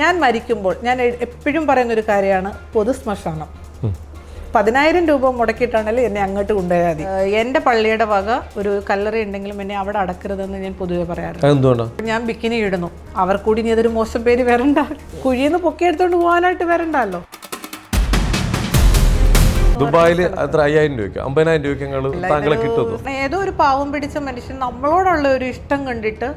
ഞാൻ മരിക്കുമ്പോൾ ഞാൻ എപ്പോഴും പറയുന്ന ഒരു കാര്യമാണ് പൊതു ശ്മശാനം. പതിനായിരം രൂപ മുടക്കിയിട്ടാണെങ്കിൽ എന്നെ അങ്ങോട്ട് കൊണ്ടുപോയാൽ മതി. എന്റെ പള്ളിയുടെ വക ഒരു കല്ലറി ഉണ്ടെങ്കിലും എന്നെ അവിടെ അടക്കരുതെന്ന് ഞാൻ പൊതുവെ പറയാറുണ്ട്. ഞാൻ ബിക്കിനി ഇടുന്നു. അവർ കൂടി ഇനി അതൊരു മോശം പേര് വരണ്ട. കുഴിന്ന് പൊക്കിയെടുത്തോണ്ട് പോകാനായിട്ട് വരണ്ടല്ലോ. ദുബായിൽ അത്ര അയ്യായിരം രൂപയ്ക്ക്? അമ്പതിനായിരം രൂപയ്ക്ക് താങ്കളെ കിട്ടുന്നു ഏതോ ഒരു പാവം പിടിച്ച മനുഷ്യൻ നമ്മളോടുള്ള ഒരു ഇഷ്ടം കണ്ടിട്ട്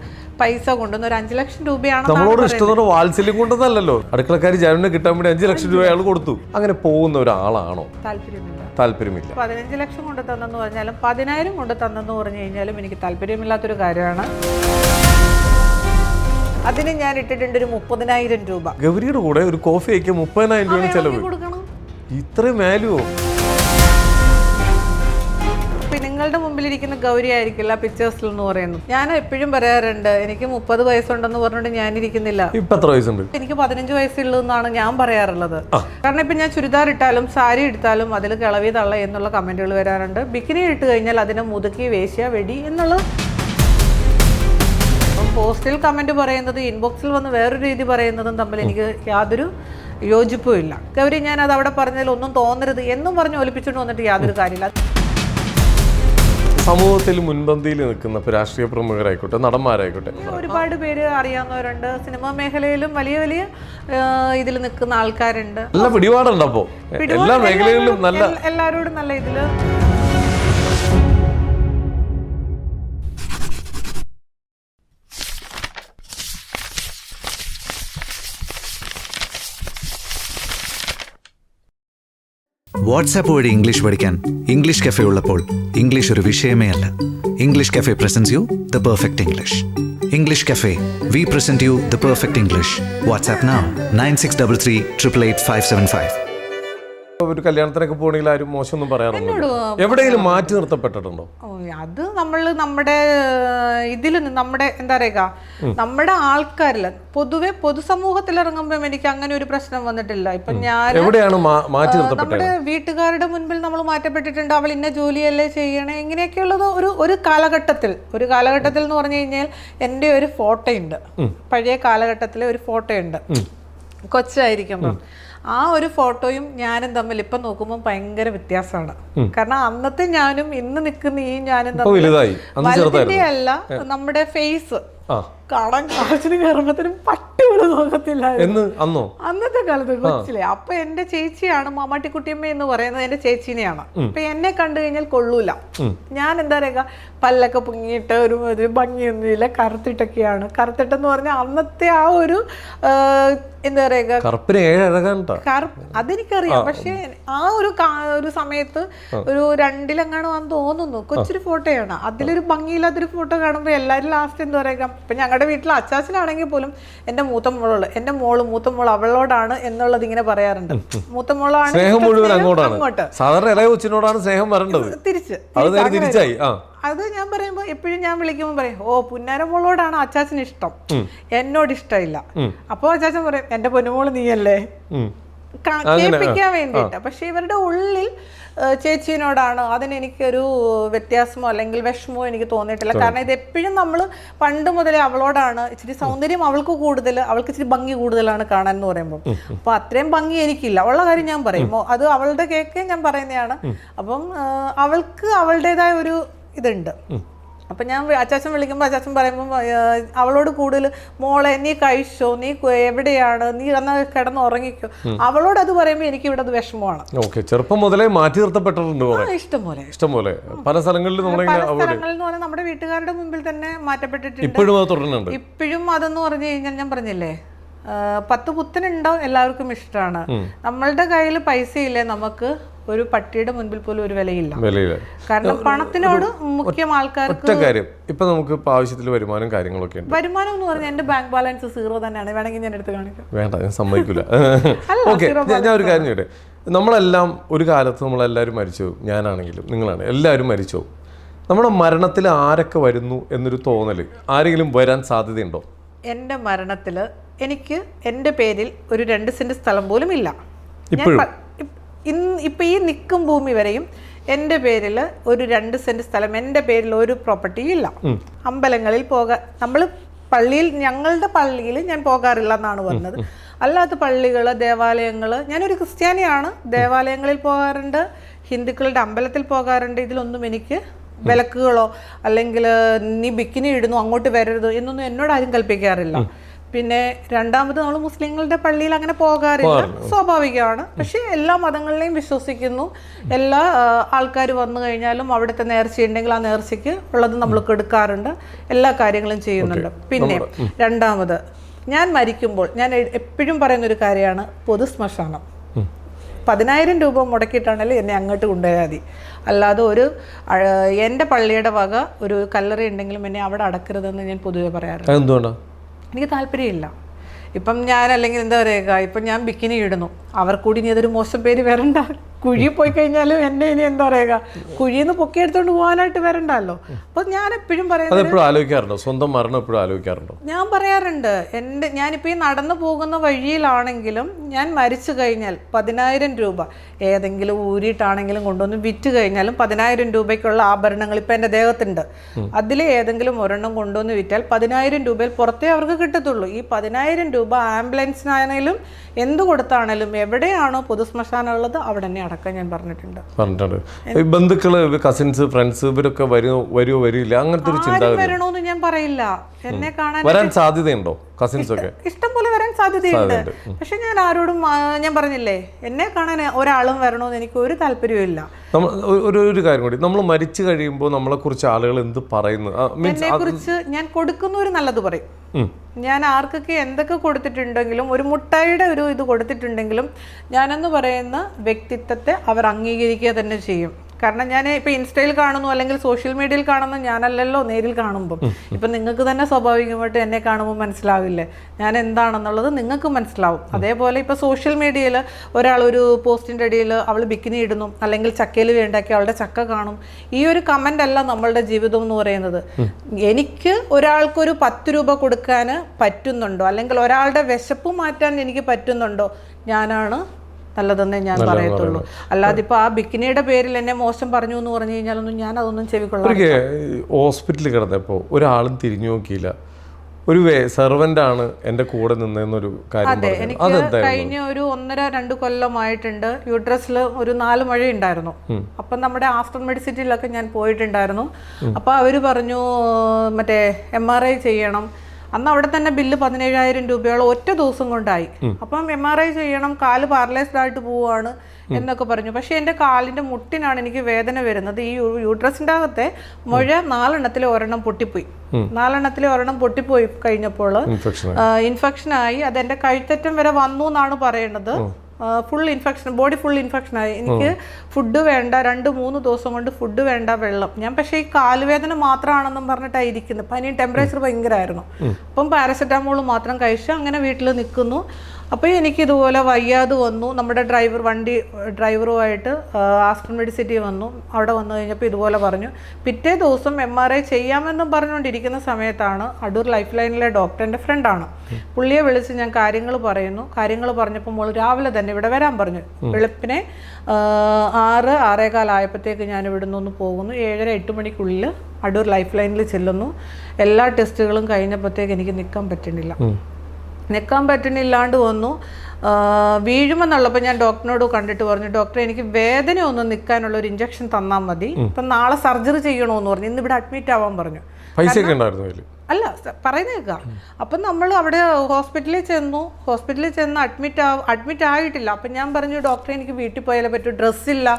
പൈസ കൊണ്ടുവന്ന് ഒരു അഞ്ചു ലക്ഷം രൂപയാണ് നമ്മളോട് ഇഷ്ടത്തോടെ വാത്സല്യം കൊണ്ടതല്ലല്ലോ അടുക്കളക്കാർ ജനന കിട്ടാൻ വേണ്ടി അഞ്ചു ലക്ഷം രൂപ അയാൾ കൊടുത്തു. അങ്ങനെ പോകുന്ന ഒരാളാണോ? താല്പര്യമില്ല. താല്പര്യമില്ല. പതിനഞ്ച് ലക്ഷം കൊണ്ട് തന്നെന്ന് പറഞ്ഞാലും പതിനായിരം കൊണ്ട് തന്നെന്ന് പറഞ്ഞു കഴിഞ്ഞാലും എനിക്ക് താല്പര്യമില്ലാത്തൊരു കാര്യമാണ്. അതിന് ഞാൻ ഇട്ടിട്ടുണ്ട് ഒരു മുപ്പതിനായിരം രൂപ. ഗൗരിയുടെ കൂടെ ഒരു കോഫി അയക്കാൻ മുപ്പതിനായിരം രൂപ ചെലവ്. ഇത്രയും വാല്യുവോ നിങ്ങളുടെ മുമ്പിലിരിക്കുന്ന ഗൗരി ആയിരിക്കില്ല പിക്ചേഴ്സിൽ എന്ന് പറയുന്നത് ഞാൻ എപ്പോഴും പറയാറുണ്ട് എനിക്ക് മുപ്പത് വയസ്സുണ്ടെന്ന് പറഞ്ഞുകൊണ്ട് ഞാനിരിക്കുന്നില്ല. ഇപ്പൊ എത്ര വയസ്സുണ്ട് എനിക്ക് പതിനഞ്ച് വയസ്സുള്ളതെന്നാണ് ഞാൻ പറയാറുള്ളത്. കാരണം ഇപ്പൊ ഞാൻ ചുരിദാർ ഇട്ടാലും സാരി എടുത്താലും അതിൽ കിളവി തള്ള എന്നുള്ള കമന്റുകൾ വരാറുണ്ട്. ബിക്കിനി ഇട്ട് കഴിഞ്ഞാൽ അതിനെ മുതുക്കി വേശ്യ വെടി എന്നുള്ള പോസ്റ്റിൽ കമന്റ് പറയുന്നത് ഇൻബോക്സിൽ വന്ന് വേറൊരു രീതി പറയുന്നതും തമ്മിൽ എനിക്ക് യാതൊരു യോജിപ്പും ഇല്ല. ഗൗരി ഞാൻ അത് അവിടെ പറഞ്ഞതിൽ ഒന്നും തോന്നരുത് എന്നും പറഞ്ഞ് ഒലിപ്പിച്ചുകൊണ്ട് വന്നിട്ട് യാതൊരു കാര്യമില്ല. സമൂഹത്തിൽ മുൻപന്തിയിൽ നിൽക്കുന്ന രാഷ്ട്രീയ പ്രമുഖരായിക്കോട്ടെ നടന്മാരായിക്കോട്ടെ. ഒരുപാട് പേര് അറിയാവുന്നവരുണ്ട്. സിനിമാ മേഖലയിലും വലിയ വലിയ ഇതിൽ നിൽക്കുന്ന ആൾക്കാരുണ്ട്. നല്ല പിടിപാടുണ്ട് അപ്പോ. എല്ലാ മേഖലകളിലും നല്ല എല്ലാരോടും എല്ലാവരോടും നല്ല ഇതിൽ വാട്സാപ്പ് വഴി ഇംഗ്ലീഷ് പഠിക്കാൻ ഇംഗ്ലീഷ് കഫേ ഉള്ളപ്പോൾ ഇംഗ്ലീഷ് ഒരു വിഷയമേ അല്ല. English cafe presents you the perfect English English cafe we present you the perfect English WhatsApp now nine six double three triple eight five seven five ഒരു കല്യാണത്തിനൊക്കെ പോകണമെങ്കിൽ ആരും മോശമൊന്നും പറയാറുണ്ടോ? എവിടെയെങ്കിലും മാറ്റി നിർത്തപ്പെട്ടിട്ടുണ്ടോ? ഓ, അത് നമ്മൾ നമ്മുടെ ഇതിൽ നമ്മുടെ എന്താ പറയുക നമ്മുടെ ആൾക്കാരിൽ പൊതുവെ പൊതുസമൂഹത്തിൽ ഇറങ്ങുമ്പോൾ എനിക്ക് അങ്ങനെ ഒരു പ്രശ്നം വന്നിട്ടില്ല. ഇപ്പൊ ഞാൻ നമ്മുടെ വീട്ടുകാരുടെ മുൻപിൽ നമ്മൾ മാറ്റപ്പെട്ടിട്ടുണ്ട്. അവൾ ഇന്ന ജോലിയല്ലേ ചെയ്യണേ? ഇങ്ങനെയൊക്കെയുള്ളത് ഒരു ഒരു കാലഘട്ടത്തിൽ ഒരു കാലഘട്ടത്തിൽ എന്ന് പറഞ്ഞു കഴിഞ്ഞാൽ എന്റെ ഒരു ഫോട്ടോ ഉണ്ട് പഴയ കാലഘട്ടത്തിലെ ഒരു ഫോട്ടോ ഉണ്ട് കൊച്ചായിരിക്കുമ്പോൾ ആ ഒരു ഫോട്ടോയും ഞാനും തമ്മിൽ ഇപ്പം നോക്കുമ്പോൾ ഭയങ്കര വ്യത്യാസമാണ്. കാരണം അന്നത്തെ ഞാനും ഇന്ന് നിൽക്കുന്ന ഈ ഞാനും തമ്മിൽ വലുതിന്റെ അല്ല നമ്മുടെ ഫേസ് കാണാൻ കാശിന് കയറുമ്പത്തിനും പട്ടി പോലും നോക്കത്തില്ല എന്ന്? അന്നോ? അന്നത്തെ കാലത്ത് കൊച്ചിലെ. അപ്പൊ എന്റെ ചേച്ചിയാണ് മാമാട്ടിക്കുട്ടിയമ്മ എന്ന് പറയുന്നത് എന്റെ ചേച്ചീനെയാണ്. അപ്പൊ എന്നെ കണ്ടു കഴിഞ്ഞാൽ കൊള്ളൂല. ഞാൻ എന്താ പറയുക പല്ലൊക്കെ പൊങ്ങിയിട്ട് ഒരു ഒരു ഭംഗിയൊന്നുമില്ല കറുത്തിട്ടൊക്കെയാണ്. കറുത്തിട്ടെന്ന് പറഞ്ഞ അന്നത്തെ ആ ഒരു എന്താ പറയുക കറുപ്പ്. അതെനിക്കറിയാം. പക്ഷെ ആ ഒരു ഒരു സമയത്ത് ഒരു രണ്ടിലെങ്ങാണ് വന്ന് തോന്നുന്നു. കൊച്ചൊരു ഫോട്ടോയാണ്. അതിലൊരു ഭംഗിയില്ലാത്തൊരു ഫോട്ടോ കാണുമ്പോൾ എല്ലാരും ലാസ്റ്റ് എന്താ പറയുക ഇപ്പം ഞങ്ങളുടെ വീട്ടിൽ അച്ചാച്ചനാണെങ്കിൽ പോലും എന്റെ മൂത്ത മോളോട് എന്റെ മോൾ മൂത്ത മോൾ അവളോടാണ് എന്നുള്ളത് ഇങ്ങനെ പറയാറുണ്ട്. മൂത്ത മോളാണ് സ്നേഹം മുഴുവൻ അങ്ങോട്ടാണ്. സാധാരണ ഇളയ കൊച്ചിനോടാണ് സ്നേഹം വരേണ്ടത്. തിരിച്ച് തിരിച്ചായി. ആ. അത് ഞാൻ പറയുമ്പോൾ എപ്പോഴും ഞാൻ വിളിക്കുമ്പോൾ പറയും ഓ പുന്നാര മോളോടാണ് അച്ചാച്ചന് ഇഷ്ടം. എന്നോട് ഇഷ്ടമില്ല. അപ്പോൾ അച്ചാച്ചൻ പറയും എന്റെ പൊന്നുമോൾ നീയല്ലേ? കേൾപ്പിക്കാൻ വേണ്ടിയിട്ട്. പക്ഷെ ഇവരുടെ ഉള്ളിൽ ചേച്ചീനോടാണ് അതിനെനിക്കൊരു വ്യത്യാസമോ അല്ലെങ്കിൽ വിഷമോ എനിക്ക് തോന്നിയിട്ടില്ല. കാരണം ഇത് എപ്പോഴും നമ്മൾ പണ്ട് മുതലേ അവളോടാണ് ഇച്ചിരി സൗന്ദര്യം അവൾക്ക് കൂടുതൽ അവൾക്ക് ഇച്ചിരി ഭംഗി കൂടുതലാണ് കാണാൻ എന്ന് പറയുമ്പോൾ അപ്പൊ അത്രയും ഭംഗി എനിക്കില്ല. ഉള്ള കാര്യം ഞാൻ പറയും. അത് അവളുടെ കേക്ക് ഞാൻ പറയുന്നതാണ്. അപ്പം അവൾക്ക് അവളുടേതായ ഒരു ഇതുണ്ട്. അപ്പം ഞാൻ അച്ചാച്ചൻ വിളിക്കുമ്പോൾ അച്ചാച്ചൻ പറയുമ്പോൾ അവളോട് കൂടുതൽ മോളെ നീ കഴിച്ചോ? നീ എവിടെയാണ്? നീ അന്ന് കിടന്ന് ഉറങ്ങിക്കോ. അവളോട് അത് പറയുമ്പോൾ എനിക്ക് ഇവിടെ അത് വിഷമമാണ്. ഓക്കെ ചെറുപ്പം മുതലേ മാറ്റി നിർത്തപ്പെട്ടിട്ടുണ്ട് ഇഷ്ടംപോലെ ഇഷ്ടംപോലെ ഇഷ്ടം പോലെ. സ്ഥലങ്ങളിൽ എന്ന് പറഞ്ഞാൽ നമ്മുടെ വീട്ടുകാരുടെ മുമ്പിൽ തന്നെ മാറ്റപ്പെട്ടിട്ടുണ്ട്. ഇപ്പോഴും അത് തുടരുന്നുണ്ട്. ഇപ്പോഴും അതെന്ന് പറഞ്ഞു കഴിഞ്ഞാൽ ഞാൻ പറഞ്ഞില്ലേ പത്ത് പുത്തനുണ്ടോ എല്ലാവർക്കും ഇഷ്ടമാണ്. നമ്മളുടെ കയ്യിൽ പൈസ ഇല്ലേ നമുക്ക്? ഒരു പട്ടിയുടെ മുൻപിൽ പോലും ഒരു വിലയില്ല. വിലയില്ല. കാരണം പണത്തിനോട് മുഖ്യം ആൾക്കാർക്ക് ഒറ്റ കാര്യം. ഇപ്പൊ നമുക്ക് ഇപ്പൊ ആവശ്യത്തിൽ വരുമാനം കാര്യങ്ങളൊക്കെ ഉണ്ട്. വരുമാനം എന്ന് പറഞ്ഞാൽ എന്റെ ബാങ്ക് ബാലൻസ് സീറോ തന്നെയാണ്. വേണമെങ്കിൽ ഞാൻ എടുത്ത് കാണിക്കാം. വേണ്ട ഞാൻ സമ്മതിക്കില്ല ഓക്കെ ഞാൻ ഒരു കാര്യം ചോട്ടെ നമ്മളെല്ലാം ഒരു കാലത്ത് നമ്മളെല്ലാവരും മരിച്ചു. ഞാനാണെങ്കിലും നിങ്ങളാണ്. എല്ലാവരും മരിച്ചു. നമ്മുടെ മരണത്തിൽ ആരൊക്കെ വരുന്നു എന്നൊരു തോന്നൽ ആരെങ്കിലും വരാൻ സാധ്യതയുണ്ടോ? എന്റെ മരണത്തിൽ എനിക്ക് എന്റെ പേരിൽ ഒരു രണ്ട് സെന്റ് സ്ഥലം പോലും ഇല്ല. ഇപ്പോഴും? ഇന്ന് ഇപ്പം ഈ നിൽക്കും ഭൂമി വരെയും എന്റെ പേരിൽ ഒരു രണ്ട് സെന്റ് സ്ഥലം എന്റെ പേരിൽ ഒരു പ്രോപ്പർട്ടി ഇല്ല. അമ്പലങ്ങളിൽ പോകാൻ നമ്മൾ പള്ളിയിൽ ഞങ്ങളുടെ പള്ളിയിൽ ഞാൻ പോകാറില്ല എന്നാണ് പറഞ്ഞത് അല്ലാത്ത പള്ളികൾ ദേവാലയങ്ങൾ ഞാനൊരു ക്രിസ്ത്യാനിയാണ് ദേവാലയങ്ങളിൽ പോകാറുണ്ട് ഹിന്ദുക്കളുടെ അമ്പലത്തിൽ പോകാറുണ്ട്. ഇതിലൊന്നും എനിക്ക് വിലക്കുകളോ അല്ലെങ്കിൽ നീ ബിക്കിനി ഇടുന്നു അങ്ങോട്ട് വരരുത് എന്നൊന്നും എന്നോട് ആരും കൽപ്പിക്കാറില്ല. പിന്നെ രണ്ടാമത് നമ്മൾ മുസ്ലിങ്ങളുടെ പള്ളിയിൽ അങ്ങനെ പോകാറില്ല. സ്വാഭാവികമാണ്. പക്ഷേ എല്ലാ മതങ്ങളിലെയും വിശ്വസിക്കുന്നു. എല്ലാ ആൾക്കാർ വന്നു കഴിഞ്ഞാലും അവിടുത്തെ നേർച്ചയുണ്ടെങ്കിൽ ആ നേർച്ചയ്ക്ക് ഉള്ളത് നമ്മൾ കൊടുക്കാറുണ്ട് എല്ലാ കാര്യങ്ങളും ചെയ്യുന്നുണ്ട്. പിന്നെ രണ്ടാമത് ഞാൻ മരിക്കുമ്പോൾ ഞാൻ എപ്പോഴും പറയുന്ന ഒരു കാര്യമാണ് പൊതു ശ്മശാനം പതിനായിരം രൂപ മുടക്കിയിട്ടാണെങ്കിൽ എന്നെ അങ്ങോട്ട് കൊണ്ടുപോയാൽ മതി. അല്ലാതെ ഒരു എന്റെ പള്ളിയുടെ വക ഒരു കല്ലറി ഉണ്ടെങ്കിലും എന്നെ അവിടെ അടക്കരുതെന്ന് ഞാൻ പൊതുവെ പറയാറുണ്ട്. അതെന്തുകൊണ്ടാ? എനിക്ക് താല്പര്യമില്ല. ഇപ്പം ഞാൻ അല്ലെങ്കിൽ എന്താ പറയുക ഇപ്പം ഞാൻ ബിക്കിനി ഇടുന്നു. അവർ കൂടി ഇനി അതൊരു മോശം പേര് വരണ്ട കുഴി പോയി കഴിഞ്ഞാലും എന്നെ ഇനി എന്താ പറയുക? കുഴിയിൽ നിന്ന് പൊക്കിയെടുത്തോണ്ട് പോകാനായിട്ട് വരണ്ടല്ലോ. അപ്പൊ ഞാൻ എപ്പോഴും ആലോചിക്കാറുണ്ടോ? സ്വന്തം മരണം എപ്പോഴും ആലോചിക്കാറുണ്ടോ? ഞാൻ പറയാറുണ്ട്. എന്റെ ഞാനിപ്പോൾ ഈ നടന്നു പോകുന്ന വഴിയിലാണെങ്കിലും ഞാൻ മരിച്ചു കഴിഞ്ഞാൽ പതിനായിരം രൂപ. ഏതെങ്കിലും ഊരിയിട്ടാണെങ്കിലും കൊണ്ടുവന്ന് വിറ്റ് കഴിഞ്ഞാലും പതിനായിരം രൂപയ്ക്കുള്ള ആഭരണങ്ങൾ ഇപ്പം എന്റെ ദേഹത്തുണ്ട്. അതിൽ ഏതെങ്കിലും ഒരെണ്ണം കൊണ്ടുവന്ന് വിറ്റാൽ പതിനായിരം രൂപയിൽ പുറത്തേ അവർക്ക് കിട്ടത്തുള്ളൂ. ഈ പതിനായിരം രൂപ ആംബുലൻസിനാണെങ്കിലും എന്ത് കൊടുത്താണെങ്കിലും എവിടെയാണോ പൊതുശ്മശാനം ഉള്ളത് അവിടെ തന്നെ അടക്കാൻ ഞാൻ പറഞ്ഞിട്ടുണ്ട്. പറഞ്ഞിട്ടുണ്ട്. ബന്ധുക്കൾ കസിൻസ് ഫ്രണ്ട്സ് ഇവരൊക്കെ വരുമോ വരുമോ വരില്ല അങ്ങനത്തെ ഒരു ചിന്താഗതി വരണമെന്ന് ഞാൻ പറയില്ല. എന്നെ കാണാൻ വരാൻ സാധ്യതയുണ്ടോ കസിൻസ് ഒക്കെ? ഇഷ്ടം പോലെ വരാൻ സാധ്യതയുണ്ട്. പക്ഷെ ഞാൻ ആരോടും ഞാൻ പറഞ്ഞില്ലേ എന്നെ കാണാൻ ഒരാളും വരണമെന്ന് എനിക്ക് ഒരു താല്പര്യവും ഇല്ല. ഒരു- ഒരു കാര്യം കൂടി നമ്മൾ മരിച്ചു കഴിയുമ്പോൾ നമ്മളെ കുറിച്ച് ആളുകൾ എന്ത് പറയുന്നു? എന്നെ കുറിച്ച് ഞാൻ കൊടുക്കുന്ന ഒരു നല്ലത് പറയും. ഞാൻ ആർക്കൊക്കെ എന്തൊക്കെ കൊടുത്തിട്ടുണ്ടെങ്കിലും ഒരു മുട്ടായിയുടെ ഒരു ഇത് കൊടുത്തിട്ടുണ്ടെങ്കിലും ഞാനെന്ന് പറയുന്ന വ്യക്തിത്വത്തെ അവർ അംഗീകരിക്കുക തന്നെ ചെയ്യും. കാരണം ഞാൻ ഇപ്പൊ ഇൻസ്റ്റയിൽ കാണുന്നു അല്ലെങ്കിൽ സോഷ്യൽ മീഡിയയിൽ കാണുന്ന ഞാനല്ലല്ലോ നേരിൽ കാണുമ്പോൾ ഇപ്പൊ നിങ്ങൾക്ക് തന്നെ സ്വാഭാവികമായിട്ട് എന്നെ കാണുമ്പോൾ മനസ്സിലാവില്ലേ? ഞാൻ എന്താണെന്നുള്ളത് നിങ്ങൾക്ക് മനസ്സിലാവും. അതേപോലെ ഇപ്പൊ സോഷ്യൽ മീഡിയയിൽ ഒരാൾ ഒരു പോസ്റ്റിന്റെ അടിയിൽ അവൾ ബിക്കിനി ഇടുന്നു അല്ലെങ്കിൽ ചക്കയിൽ വേണ്ടാക്കി അവളുടെ ചക്ക കാണും. ഈ ഒരു കമന്റ് അല്ല നമ്മളുടെ ജീവിതം എന്ന് പറയുന്നത്. എനിക്ക് ഒരാൾക്കൊരു പത്ത് രൂപ കൊടുക്കാൻ പറ്റുന്നുണ്ടോ? അല്ലെങ്കിൽ ഒരാളുടെ വിശപ്പ് മാറ്റാൻ എനിക്ക് പറ്റുന്നുണ്ടോ? ഞാനാണ് നല്ലതെന്നേ ഞാൻ പറയത്തുള്ളൂ. അല്ലാതെ ഇപ്പൊ ആ ബിക്കിനിയുടെ പേരിൽ എന്നെ മോശം പറഞ്ഞു എന്ന് പറഞ്ഞു കഴിഞ്ഞാലൊന്നും ഞാൻ അതൊന്നും ചെവിക്കൊള്ളാം ഹോസ്പിറ്റലിൽ കിടന്നപ്പോൾ ഒരാളും തിരിഞ്ഞു നോക്കിയില്ല. ഒരു സർവന്റ് ആണ് എന്റെ കൂടെ നിന്നൊരു കാര്യം അതെ എനിക്ക് കഴിഞ്ഞ ഒരു ഒന്നര രണ്ട് കൊല്ലമായിട്ടുണ്ട്. യൂട്രസിൽ ഒരു നാല് മഴ ഉണ്ടായിരുന്നു. അപ്പം നമ്മുടെ ആഫ്റ്റർ മെഡിസിറ്റിയിലൊക്കെ ഞാൻ പോയിട്ടുണ്ടായിരുന്നു. അപ്പോൾ അവർ പറഞ്ഞു മറ്റേ എം ആർ ഐ ചെയ്യണം. അന്ന് അവിടെ തന്നെ ബില്ല് പതിനേഴായിരം രൂപയോളം ഒറ്റ ദിവസം കൊണ്ടായി. അപ്പം എം ആർ ഐ ചെയ്യണം കാൽ പാരലൈസ്ഡ് ആയിട്ട് പോവുകയാണ് എന്നൊക്കെ പറഞ്ഞു. പക്ഷേ എന്റെ കാലിന്റെ മുട്ടിനാണ് എനിക്ക് വേദന വരുന്നത്. ഈ യൂട്രസിന്റെ യൂട്രസിന്റെ അകത്തെ മുഴ നാലെണ്ണത്തിലെ ഒരെണ്ണം പൊട്ടിപ്പോയി. നാലെണ്ണത്തിലെ ഒരെണ്ണം പൊട്ടിപ്പോയി കഴിഞ്ഞപ്പോൾ ഇൻഫെക്ഷൻ ഇൻഫെക്ഷൻ ആയി. അത് എന്റെ കഴുത്തറ്റം വരെ വന്നു എന്നാണ് പറയുന്നത് full infection body full infection ആയി. എനിക്ക് ഫുഡ് വേണ്ട രണ്ട് മൂന്ന് ദിവസം കൊണ്ട് ഫുഡ് വേണ്ട വെള്ളം. ഞാൻ പക്ഷേ ഈ കാലുവേദന മാത്രമാണെന്നും പറഞ്ഞിട്ടാണ് ഇരിക്കുന്നത് പനി ടെമ്പറേച്ചർ ഭയങ്കരമായിരുന്നു അപ്പം പാരസെറ്റാമോൾ മാത്രം കഴിച്ചു അങ്ങനെ വീട്ടിൽ നിൽക്കുന്നു അപ്പോൾ എനിക്കിതുപോലെ വയ്യാതെ വന്നു. നമ്മുടെ ഡ്രൈവർ വണ്ടി ഡ്രൈവറുമായിട്ട് ആസ്ട്രൺ മെഡിസിറ്റി വന്നു. അവിടെ വന്നു കഴിഞ്ഞപ്പോൾ ഇതുപോലെ പറഞ്ഞു. പിറ്റേ ദിവസം എം ആർ ഐ ചെയ്യാമെന്നും പറഞ്ഞുകൊണ്ടിരിക്കുന്ന സമയത്താണ് അടൂർ ലൈഫ് ലൈനിലെ ഡോക്ടറിന്റെ ഫ്രണ്ടാണ്. പുള്ളിയെ വിളിച്ച് ഞാൻ കാര്യങ്ങൾ പറയുന്നു. കാര്യങ്ങൾ പറഞ്ഞപ്പോൾ മോൾ രാവിലെ തന്നെ ഇവിടെ വരാൻ പറഞ്ഞു. വെളുപ്പിനെ ആറ് ആറേകാലായപ്പോഴത്തേക്ക് ഞാൻ ഇവിടെ നിന്ന് പോകുന്നു. ഏഴര എട്ട് മണിക്കുള്ളിൽ അടൂർ ലൈഫ് ലൈനിൽ ചെല്ലുന്നു. എല്ലാ ടെസ്റ്റുകളും കഴിഞ്ഞപ്പോഴത്തേക്ക് എനിക്ക് നിൽക്കാൻ പറ്റുന്നില്ല. നിൽക്കാൻ പറ്റുന്നില്ലാണ്ട് വന്നു. വീഴുമെന്നുള്ളപ്പോൾ ഞാൻ ഡോക്ടറിനോട് കണ്ടിട്ട് പറഞ്ഞു ഡോക്ടറെ എനിക്ക് വേദന ഒന്ന് നിൽക്കാനുള്ള ഒരു ഇഞ്ചക്ഷൻ തന്നാൽ മതി. ഇപ്പം നാളെ സർജറി ചെയ്യണമെന്ന് പറഞ്ഞു. ഇന്ന് ഇവിടെ അഡ്മിറ്റ് ആവാൻ പറഞ്ഞു. പൈസയൊക്കെ ഉണ്ടായിരുന്നു അല്ല പറയുന്ന പറയുന്നത് കേൾക്കാം. അപ്പം നമ്മൾ അവിടെ ഹോസ്പിറ്റലിൽ ചെന്നു. ഹോസ്പിറ്റലിൽ ചെന്ന് അഡ്മിറ്റ് ആ അഡ്മിറ്റ് ആയിട്ടില്ല. അപ്പം ഞാൻ പറഞ്ഞു ഡോക്ടറെ എനിക്ക് വീട്ടിൽ പോയാലേ പറ്റൂ. ഡ്രസ്സില്ല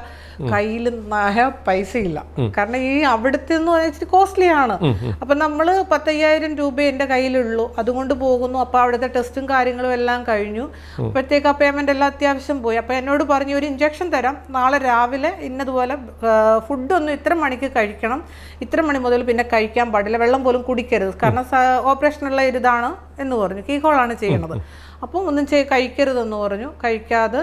കയ്യിൽ നഹ പൈസ ഇല്ല. കാരണം ഈ അവിടുത്തെ എന്ന് പറഞ്ഞാൽ ഇച്ചിരി കോസ്റ്റ്ലി ആണ്. അപ്പം നമ്മൾ പത്തയ്യായിരം രൂപ എന്റെ കയ്യിലുള്ളൂ. അതുകൊണ്ട് പോകുന്നു. അപ്പോൾ അവിടുത്തെ ടെസ്റ്റും കാര്യങ്ങളും എല്ലാം കഴിഞ്ഞു. അപ്പോഴത്തേക്ക് ആ പേയ്മെന്റ് എല്ലാം അത്യാവശ്യം പോയി. അപ്പോൾ എന്നോട് പറഞ്ഞു ഒരു ഇഞ്ചക്ഷൻ തരാം. നാളെ രാവിലെ ഇന്നതുപോലെ ഫുഡൊന്നും ഇത്ര മണിക്ക് കഴിക്കണം. ഇത്ര മണി മുതൽ പിന്നെ കഴിക്കാൻ പാടില്ല. വെള്ളം പോലും കുടിക്കരുത്. കാരണം ഓപ്പറേഷനുള്ള ഒരിതാണ് എന്ന് പറഞ്ഞു. കീഹോളാണ് ചെയ്യുന്നത്. അപ്പോൾ ഒന്നും ചെയ് കഴിക്കരുതെന്ന് പറഞ്ഞു. കഴിക്കാതെ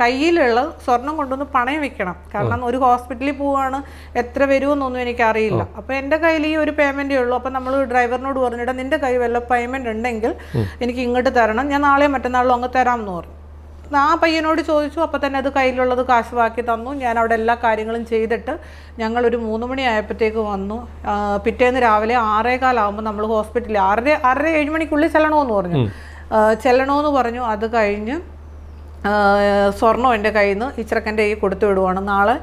കയ്യിലുള്ള സ്വർണം കൊണ്ടൊന്ന് പണയം വെക്കണം. കാരണം ഒരു ഹോസ്പിറ്റലിൽ പോവാണ് എത്ര വരുമെന്നൊന്നും എനിക്കറിയില്ല. അപ്പോൾ എന്റെ കയ്യിൽ ഈ ഒരു പേയ്മെന്റേ ഉള്ളൂ. അപ്പോൾ നമ്മൾ ഡ്രൈവറിനോട് പറഞ്ഞിട്ട് നിന്റെ കയ്യിൽ വല്ല പേയ്മെന്റ് ഉണ്ടെങ്കിൽ എനിക്ക് ഇങ്ങോട്ട് തരണം. ഞാൻ നാളെയോ മറ്റന്നാളോ അങ്ങ് തരാമെന്ന് പറഞ്ഞു. ആ പയ്യനോട് ചോദിച്ചു അപ്പോൾ തന്നെ അത് കയ്യിലുള്ളത് കാശ് ബാക്കി തന്നു. ഞാൻ അവിടെ എല്ലാ കാര്യങ്ങളും ചെയ്തിട്ട് ഞങ്ങളൊരു മൂന്ന് മണി ആയപ്പോഴത്തേക്ക് വന്നു പിറ്റേന്ന് രാവിലെ ആറേകാലാകുമ്പോൾ നമ്മൾ ഹോസ്പിറ്റലിൽ ആറര ആറര ഏഴ് മണിക്കുള്ളിൽ ചെല്ലണമെന്ന് പറഞ്ഞു. ചെല്ലണമെന്ന് പറഞ്ഞു. അത് കഴിഞ്ഞ് സ്വർണം എന്റെ കയ്യിൽ നിന്ന് ഈ ചെറുക്കന്റെ കയ്യിൽ കൊടുത്തു വിടുവാണ്. നാളെ